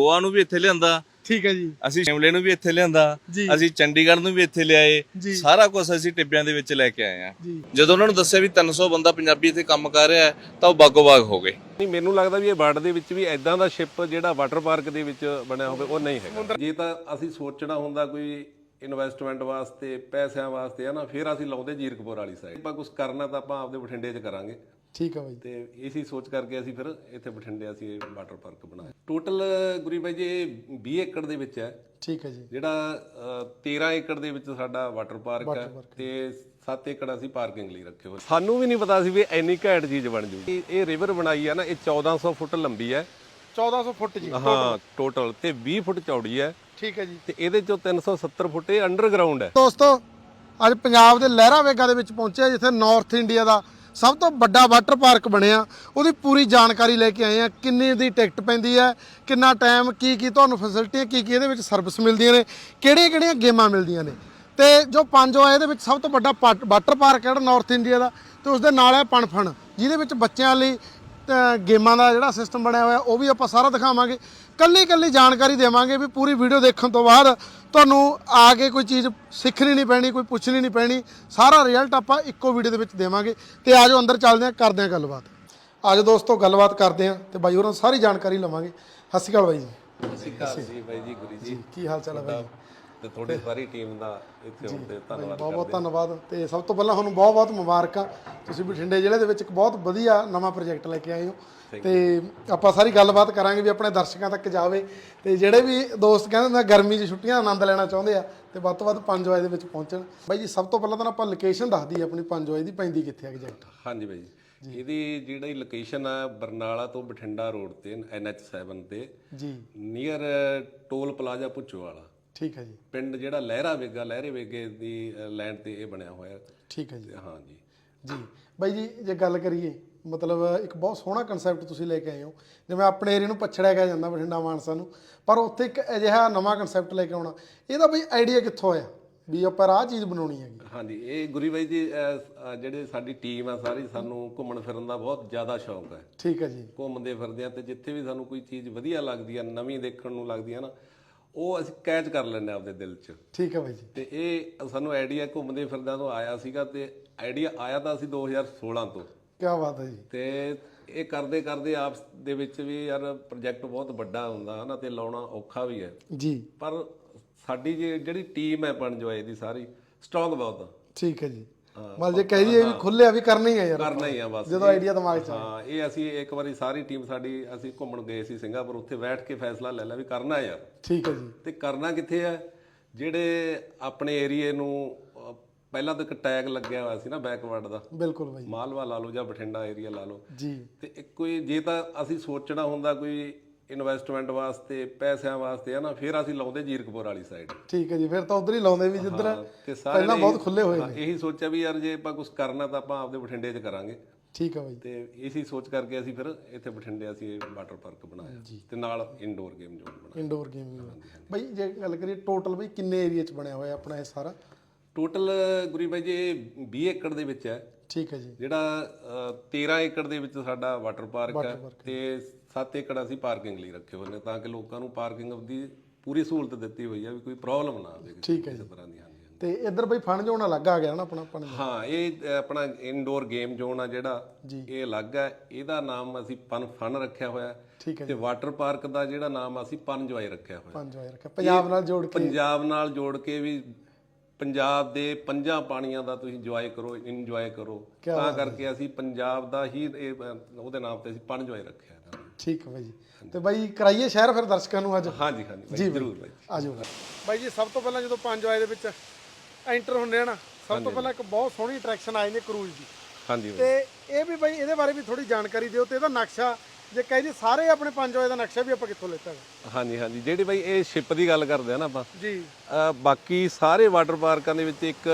ਗੋਆ ਨੂੰ ਵੀ ਇੱਥੇ ਲਿਆਂਦਾ। ਠੀਕ ਹੈ ਜੀ। ਅਸੀਂ ਸ਼ਿਮਲੇ ਨੂੰ ਵੀ ਇੱਥੇ ਲਿਆਂਦਾ। ਜੀ। ਅਸੀਂ ਚੰਡੀਗੜ੍ਹ ਨੂੰ ਵੀ ਇੱਥੇ ਲਿਆਏ। ਜੀ। ਸਾਰਾ ਕੁਝ ਅਸੀਂ ਟਿੱਬਿਆਂ ਦੇ ਵਿੱਚ ਲੈ ਕੇ ਆਏ ਆ ਜੀ। ਜਦੋਂ ਉਹਨਾਂ ਨੂੰ ਦੱਸਿਆ ਵੀ 300 ਬੰਦਾ ਪੰਜਾਬੀ ਇੱਥੇ ਕੰਮ ਕਰ ਰਿਹਾ ਹੈ, ਤਾਂ ਉਹ ਬਾਗੋ ਬਾਗ ਹੋ ਗਏ। ਨਹੀਂ ਮੈਨੂੰ ਲੱਗਦਾ ਵੀ ਇਹ ਵਰਲਡ ਦੇ ਵਿੱਚ ਵੀ ਐਦਾਂ ਦਾ ਸ਼ਿਪ ਜਿਹੜਾ ਵਾਟਰ ਪਾਰਕ ਦੇ ਵਿੱਚ ਬਣਿਆ ਹੋਵੇ ਉਹ ਨਹੀਂ ਹੈਗਾ। ਜੇ ਤਾਂ ਅਸੀਂ ਸੋਚਣਾ ਹੁੰਦਾ ਕੋਈ ਇਨਵੈਸਟਮੈਂਟ ਵਾਸਤੇ ਪੈਸਿਆਂ ਵਾਸਤੇ ਹੈ ਨਾ ਫਿਰ ਅਸੀਂ ਲਾਉਂਦੇ ਜੀਰਕਪੁਰ ਵਾਲੀ ਸਾਈਡ ਆਪਾਂ ਕੁਝ ਕਰਨਾ ਤਾਂ ਆਪਾਂ ਆਪਦੇ ਬਠਿੰਡੇ 'ਚ ਕਰਾਂਗੇ। ਠੀਕ ਹੈ ਬਾਈ। ਤੇ ਇਸੀ ਸੋਚ ਕਰਕੇ ਅਸੀਂ ਫਿਰ ਇੱਥੇ ਬਠਿੰਡੇ ਅਸੀਂ ਇਹ ਵਾਟਰ ਪਾਰਕ ਬਣਾਇਆ। ਟੋਟਲ ਗੁਰੀ ਬਾਈ ਜੀ ਇਹ 20 ਏਕੜ ਦੇ ਵਿੱਚ ਹੈ। ਠੀਕ ਹੈ ਜੀ। ਜਿਹੜਾ ਅ, 13 ਏਕੜ ਦੇ ਵਿੱਚ ਸਾਡਾ ਵਾਟਰ ਪਾਰਕ ਹੈ ਤੇ 7 ਏਕੜ ਅਸੀਂ ਪਾਰਕਿੰਗ ਲਈ ਰੱਖੇ ਹੋਏ। ਸਾਨੂੰ ਵੀ ਨਹੀਂ ਪਤਾ ਸੀ ਵੀ ਇੰਨੀ ਘੈਂਟ ਚੀਜ਼ ਬਣ ਜੂਗੀ। ਇਹ ਰਿਵਰ ਬਣਾਈ ਹੈ ਨਾ ਇਹ 1400 ਫੁੱਟ ਲੰਬੀ ਹੈ। 1400 ਫੁੱਟ ਜੀ ਹਾਂ ਟੋਟਲ ਤੇ 20 ਫੁੱਟ ਚੌੜੀ ਹੈ। ਠੀਕ ਹੈ ਜੀ। ਤੇ ਇਹਦੇ ਚੋਂ 370 ਫੁੱਟ ਇਹ ਅੰਡਰਗਰਾਉਂਡ ਹੈ। ਦੋਸਤੋ ਅੱਜ ਪੰਜਾਬ ਦੇ ਲਹਿਰਾ ਵੇਗਾ ਦੇ ਵਿੱਚ ਪਹੁੰਚਿਆ ਜਿੱਥੇ ਨਾਰਥ ਇੰਡੀਆ ਦਾ ਸਭ ਤੋਂ ਵੱਡਾ ਵਾਟਰ ਪਾਰਕ ਬਣਿਆ। ਉਹਦੀ ਪੂਰੀ ਜਾਣਕਾਰੀ ਲੈ ਕੇ ਆਏ ਆ, ਕਿੰਨੀ ਦੀ ਟਿਕਟ ਪੈਂਦੀ ਹੈ, ਕਿੰਨਾ ਟਾਈਮ ਕੀ ਕੀ ਤੁਹਾਨੂੰ ਫੈਸਿਲਿਟੀਆਂ ਕੀ ਕੀ ਇਹਦੇ ਵਿੱਚ ਸਰਵਿਸ ਮਿਲਦੀਆਂ ਨੇ, ਕਿਹੜੀਆਂ ਕਿਹੜੀਆਂ ਗੇਮਾਂ ਮਿਲਦੀਆਂ ਨੇ। ਤੇ ਜੋ ਪੰਜ ਆ, ਇਹਦੇ ਵਿੱਚ ਸਭ ਤੋਂ ਵੱਡਾ ਵਾਟਰ ਪਾਰਕ ਹੈ ਜਿਹੜਾ ਨਾਰਥ ਇੰਡੀਆ ਦਾ, ਤੇ ਉਸ ਦੇ ਨਾਲ ਹੈ ਪਣਫਣ, ਜਿਹਦੇ ਵਿੱਚ ਬੱਚਿਆਂ ਲਈ ਗੇਮਾਂ ਦਾ ਜਿਹੜਾ ਸਿਸਟਮ ਬਣਿਆ ਹੋਇਆ, ਉਹ ਵੀ ਆਪਾਂ ਸਾਰਾ ਦਿਖਾਵਾਂਗੇ। ਕੱਲੀ ਕੱਲੀ ਜਾਣਕਾਰੀ ਦੇਵਾਂਗੇ ਵੀ ਪੂਰੀ ਵੀਡੀਓ ਦੇਖਣ ਤੋਂ ਬਾਅਦ ਤੁਹਾਨੂੰ ਆ ਕੇ ਕੋਈ ਚੀਜ਼ ਸਿੱਖਣੀ ਨਹੀਂ ਪੈਣੀ ਕੋਈ ਪੁੱਛਣੀ ਨਹੀਂ ਪੈਣੀ ਸਾਰਾ ਰਿਜ਼ਲਟ ਆਪਾਂ ਇੱਕੋ ਵੀਡੀਓ ਦੇ ਵਿੱਚ ਦੇਵਾਂਗੇ। ਤੇ ਆਜੋ ਅੰਦਰ ਚੱਲਦੇ ਹਾਂ ਕਰਦੇ ਹਾਂ ਗੱਲਬਾਤ। ਆਜੋ ਦੋਸਤੋ ਗੱਲਬਾਤ ਕਰਦੇ ਹਾਂ ਤੇ ਬਾਈ ਹੋਰਾਂ ਸਾਰੀ ਜਾਣਕਾਰੀ ਲਵਾਂਗੇ। ਸਤਿ ਸ਼੍ਰੀ ਅਕਾਲ ਬਾਈ ਜੀ। ਸਿੱਖਾ ਜੀ ਬਾਈ ਜੀ ਗੁਰੀ ਜੀ। ਕੀ ਹਾਲ ਚਾਲ ਹੈ ਬਾਈ ਤੇ ਤੁਹਾਡੀ ਸਾਰੀ ਟੀਮ ਦਾ ਇੱਥੇ ਆਉਣ ਤੇ ਧੰਨਵਾਦ ਬਹੁਤ ਬਹੁਤ ਧੰਨਵਾਦ। ਤੇ ਸਭ ਤੋਂ ਪਹਿਲਾਂ ਤੁਹਾਨੂੰ ਬਹੁਤ ਬਹੁਤ ਮੁਬਾਰਕਾਂ। ਤੁਸੀਂ ਬਠਿੰਡੇ ਜ਼ਿਲ੍ਹੇ ਦੇ ਵਿੱਚ ਇੱਕ ਬਹੁਤ ਵਧੀਆ ਨਵਾਂ ਪ੍ਰੋਜੈਕਟ ਲੈ ਕੇ ਆਏ ਹੋ। ਤੇ ਆਪਾਂ ਸਾਰੀ ਗੱਲਬਾਤ ਕਰਾਂਗੇ ਵੀ ਆਪਣੇ ਦਰਸ਼ਕਾਂ ਤੱਕ ਜਾਵੇ। ਤੇ ਜਿਹੜੇ ਵੀ ਦੋਸਤ ਕਹਿੰਦੇ ਨੇ ਗਰਮੀ 'ਚ ਛੁੱਟੀਆਂ ਆਨੰਦ ਲੈਣਾ ਚਾਹੁੰਦੇ ਆ ਤੇ ਵੱਧ ਤੋਂ ਵੱਧ ਪੰਜ ਵਜੇ ਦੇ ਵਿੱਚ ਪਹੁੰਚਣ। ਬਾਈ ਜੀ ਸਭ ਤੋਂ ਪਹਿਲਾਂ ਤਾਂ ਆਪਾਂ ਲੋਕੇਸ਼ਨ ਦੱਸ ਦਈਏ ਆਪਣੀ ਪੰਜ ਵਜੇ ਦੀ ਪੈਂਦੀ ਕਿੱਥੇ ਐਗਜ਼ੈਕਟ ਹਾਂਜੀ ਬਾਈ ਜੀ। ਇਹਦੀ ਜਿਹੜੀ ਲੋਕੇਸ਼ਨ ਆ ਬਰਨਾਲਾ ਤੋਂ ਬਠਿੰਡਾ ਰੋਡ ਤੇ NH7 ਤੇ। ਜੀ। ਨੀਅਰ ਟੋਲ ਪਲਾਜ਼ਾ ਪੁੱਛੋ ਵਾਲਾ ਠੀਕ ਹੈ ਜੀ। ਪਿੰਡ ਜਿਹੜਾ ਲਹਿਰਾ ਵੇਗਾ ਲਹਿਰੇ ਵੇਗੇ ਦੀ ਲੈਂਡ ਤੇ ਇਹ ਬਣਿਆ ਹੋਇਆ। ਠੀਕ ਹੈ ਜੀ। ਹਾਂ ਜੀ। ਜੀ ਬਾਈ ਜੀ ਜੇ ਗੱਲ ਕਰੀਏ ਮਤਲਬ ਇੱਕ ਬਹੁਤ ਸੋਹਣਾ ਕਨਸੈਪਟ ਤੁਸੀਂ ਲੈ ਕੇ ਆਏ ਹੋ। ਜਿਵੇਂ ਆਪਣੇ ਏਰੀਆ ਨੂੰ ਪਛੜਿਆ ਗਿਆ ਜਾਂਦਾ ਬਠਿੰਡਾ ਮਾਨਸਾ ਨੂੰ। ਪਰ ਉੱਥੇ ਇੱਕ ਅਜਿਹਾ ਨਵਾਂ ਕਨਸੈਪਟ ਲੈ ਕੇ ਆਉਣਾ। ਇਹਦਾ ਬਈ ਆਈਡੀਆ ਕਿੱਥੋਂ ਆਇਆ? ਵੀ ਆਪਾਂ ਆਹ ਚੀਜ਼ ਬਣਾਉਣੀ ਹੈਗੀ। ਹਾਂਜੀ ਇਹ ਗੁਰੀ ਬਾਈ ਜੀ ਜਿਹੜੇ ਸਾਡੀ ਟੀਮ ਆ ਸਾਰੀ ਸਾਨੂੰ ਘੁੰਮਣ ਫਿਰਨ ਦਾ ਬਹੁਤ ਜ਼ਿਆਦਾ ਸ਼ੌਂਕ ਹੈ। ਠੀਕ ਹੈ ਜੀ। ਘੁੰਮਦੇ ਫਿਰਦੇ ਆ ਤੇ ਜਿੱਥੇ ਵੀ ਸਾਨੂੰ ਕੋਈ ਚੀਜ਼ ਵਧੀਆ ਲੱਗਦੀ ਆ ਨਵੀਂ ਦੇਖਣ ਨੂੰ ਲੱਗਦੀ ਆ ਨਾ ਉਹ ਅਸੀਂ ਕੈਚ ਕਰ ਲੈਂਦੇ ਆਪਦੇ ਦਿਲ 'ਚ। ਠੀਕ ਹੈ ਬਾਈ ਜੀ। ਤੇ ਇਹ ਸਾਨੂੰ ਆਈਡੀਆ ਘੁੰਮਦੇ ਫਿਰਦਿਆਂ ਤੋਂ ਆਇਆ ਸੀਗਾ ਤੇ ਆਈਡੀਆ ਆਇਆ ਤਾਂ ਅਸੀਂ 2016 ਤੋਂ। ਕੀ ਬਾਤ ਹੈ ਜੀ। ਤੇ ਇਹ ਕਰਦੇ ਕਰਦੇ ਆਪਸ ਦੇ ਵਿੱਚ ਵੀ ਯਾਰ ਪ੍ਰੋਜੈਕਟ ਬਹੁਤ ਵੱਡਾ ਹੁੰਦਾ ਹਨਾ ਤੇ ਲਾਉਣਾ ਔਖਾ ਵੀ ਹੈ। ਜੀ। ਪਰ ਸਾਡੀ ਜਿਹੜੀ ਟੀਮ ਹੈ ਪਣਜੋਏ ਦੀ ਸਾਰੀ ਸਟਰੋਂਗ ਬਹੁਤ। ਠੀਕ ਹੈ ਜੀ। ਮਤਲਬ ਜੇ ਕਹਿ ਦਈਏ ਵੀ ਖੁੱਲਿਆ ਵੀ ਕਰਨਾ ਹੀ ਹੈ ਯਾਰ। ਕਰਨਾ ਹੀ ਆ ਬਸ। ਜਦੋਂ ਆਈਡੀਆ ਦਿਮਾਗ 'ਚ ਹਾਂ ਇਹ ਅਸੀਂ ਇੱਕ ਵਾਰੀ ਸਾਰੀ ਟੀਮ ਸਾਡੀ ਅਸੀਂ ਘੁੰਮਣ ਗਏ ਸੀ ਸਿੰਗਾਪੁਰ ਉੱਥੇ ਬੈਠ ਕੇ ਫੈਸਲਾ ਲੈ ਲਿਆ ਵੀ ਕਰਨਾ ਯਾਰ। ਠੀਕ ਹੈ ਜੀ। ਤੇ ਕਰਨਾ ਕਿੱਥੇ ਹੈ ਜਿਹੜੇ ਆਪਣੇ ਏਰੀਏ ਨੂੰ ਪਹਿਲਾਂ ਤਾਂ ਇੱਕ ਟੈਗ ਲੱਗਿਆ ਹੋਇਆ ਸੀ ਨਾ ਬੈਕਵਰਡ ਦਾ। ਬਿਲਕੁਲ ਬਾਈ। ਮਾਲਵਾ ਲਾ ਲਓ ਜਾਂ ਬਠਿੰਡਾ ਏਰੀਆ ਲਾ ਲਓ। ਜੀ। ਤੇ ਇੱਕ ਕੋਈ ਜੇ ਤਾਂ ਅਸੀਂ ਸੋਚਣਾ ਹੁੰਦਾ ਕੋਈ ਇਨਵੈਸਟਮੈਂਟ ਵਾਸਤੇ ਪੈਸਿਆਂ ਵਾਸਤੇ ਹੈ ਨਾ ਫਿਰ ਅਸੀਂ ਲਾਉਂਦੇ ਜੀਰਕਪੁਰ ਵਾਲੀ ਸਾਈਡ ਠੀਕ ਹੈ ਜੀ ਫਿਰ ਤਾਂ ਉਧਰ ਹੀ ਲਾਉਂਦੇ ਵੀ ਜਿੱਧਰ ਪਹਿਲਾਂ ਬਹੁਤ ਖੁੱਲੇ ਹੋਏ ਹਾਂ, ਇਹੀ ਸੋਚਿਆ ਵੀ ਯਾਰ ਜੇ ਆਪਾਂ ਕੁਝ ਕਰਨਾ ਤਾਂ ਆਪਾਂ ਆਪਦੇ ਬਠਿੰਡੇ 'ਚ ਕਰਾਂਗੇ। ਠੀਕ ਹੈ ਬਾਈ। ਤੇ ਇਸੀ ਸੋਚ ਕਰਕੇ ਅਸੀਂ ਫਿਰ ਇੱਥੇ ਬਠਿੰਡੇ ਅਸੀਂ ਇਹ ਵਾਟਰ ਪਾਰਕ ਬਣਾਇਆ। ਤੇ ਨਾਲ ਇਨਡੋਰ ਗੇਮ ਜ਼ੋਨ ਬਣਾਇਆ। ਇੰਡੋਰ ਗੇਮ ਬਾਈ ਜੇ ਗੱਲ ਕਰੀਏ ਟੋਟਲ ਬਈ ਕਿੰਨੇ ਏਰੀਆ 'ਚ ਬਣਿਆ ਹੋਇਆ ਆਪਣਾ ਇਹ ਸਾਰਾ? ਟੋਟਲ ਗੁਰੀ ਬਾਈ ਜੀ ਇਹ 20 ਏਕੜ ਦੇ ਵਿੱਚ ਹੈ। ਠੀਕ ਹੈ ਜੀ। ਜਿਹੜਾ ਅਹ, 13 ਏਕੜ ਦੇ ਵਿੱਚ ਸਾਡਾ ਵਾਟਰ ਪਾਰਕ ਹੈ। ਤੇ 7 ਏਕੜ ਅਸੀਂ ਪਾਰਕਿੰਗ ਲਈ ਰੱਖੇ ਹੋਏ ਨੇ ਤਾਂ ਕਿ ਲੋਕਾਂ ਨੂੰ ਪਾਰਕਿੰਗ ਦੀ ਪੂਰੀ ਸਹੂਲਤ ਦਿੱਤੀ ਹੋਈ ਹੈ ਵੀ ਕੋਈ ਪ੍ਰੋਬਲਮ ਨਾ ਆਵੇ ਠੀਕ ਹੈ ਕਿਸੇ ਤਰ੍ਹਾਂ ਦੀ ਹਾਂਜੀ। ਤੇ ਇੱਧਰ ਬਈ ਫਣ ਜੋਨ ਅਲੱਗ ਆ ਗਿਆ ਨਾ ਆਪਣਾ ਆਪਣਾ ਹਾਂ ਇਹ ਆਪਣਾ ਇਨਡੋਰ ਗੇਮ ਜ਼ੋਨ ਆ ਜਿਹੜਾ ਇਹ ਅਲੱਗ ਹੈ ਇਹਦਾ ਨਾਮ ਅਸੀਂ ਪਨ ਫਨ ਰੱਖਿਆ ਹੋਇਆ। ਹੈ ਠੀਕ ਹੈ ਤੇ ਵਾਟਰ ਪਾਰਕ ਦਾ ਜਿਹੜਾ ਨਾਮ ਅਸੀਂ ਪਨ ਜੋਏ ਰੱਖਿਆ ਹੋਇਆ। ਪੰਜ ਵਾਰ ਰੱਖਿਆ। ਪੰਜਾਬ ਨਾਲ ਜੋੜ ਕੇ ਪੰਜਾਬ ਨਾਲ ਜੋੜ ਕੇ ਵੀ ਪੰਜਾਬ ਦੇ ਪੰਜਾਂ ਪਾਣੀਆਂ ਦਾ ਤੁਸੀਂ ਇੰਜੋਏ ਕਰੋ ਇੰਜੋਏ ਕਰੋ। ਤਾਂ ਕਰਕੇ ਅਸੀਂ ਪੰਜਾਬ ਦਾ ਹੀ ਉਹਦੇ ਨਾਮ ਤੇ ਅਸੀਂ ਪਨ ਜੋਏ ਰੱਖਿਆ। ਠੀਕ ਹੈ ਬਾਈ ਜੀ ਤੇ ਬਾਈ ਕਰਾਈਏ ਸ਼ਹਿਰ ਫਿਰ ਦਰਸ਼ਕਾਂ ਨੂੰ ਅੱਜ? ਹਾਂਜੀ ਹਾਂਜੀ ਬਾਈ, ਜ਼ਰੂਰ ਬਾਈ ਆਜੋ ਬਾਈ ਜੀ ਸਭ ਤੋਂ ਪਹਿਲਾਂ ਜਦੋਂ ਪੰਜ ਵਾਏ ਦੇ ਵਿੱਚ ਐਂਟਰ ਹੁੰਦੇ ਆ ਨਾ ਸਭ ਤੋਂ ਪਹਿਲਾਂ ਇੱਕ ਬਹੁਤ ਸੋਹਣੀ ਅਟਰੈਕਸ਼ਨ ਆ ਜਾਂਦੀ ਕਰੂਜ਼ ਦੀ। ਹਾਂਜੀ ਬਾਈ। ਤੇ ਇਹ ਵੀ ਬਾਈ ਇਹਦੇ ਬਾਰੇ ਵੀ ਥੋੜੀ ਜਾਣਕਾਰੀ ਦਿਓ ਤੇ ਇਹਦਾ ਨਕਸ਼ਾ ਜੇ ਕਹੇ ਜੀ ਸਾਰੇ ਆਪਣੇ ਪੰਜ ਵਾਏ ਦਾ ਨਕਸ਼ਾ ਵੀ ਆਪਾਂ ਕਿੱਥੋਂ ਲੈਤਾ ਹੈ ਹਾਂਜੀ ਹਾਂਜੀ। ਜਿਹੜੀ ਬਾਈ ਇਹ ਸ਼ਿਪ ਦੀ ਗੱਲ ਕਰਦੇ ਆ ਨਾ ਆਪਾਂ। ਜੀ। ਬਾਕੀ ਸਾਰੇ ਵਾਟਰ ਪਾਰਕਾਂ ਦੇ ਵਿੱਚ ਇੱਕ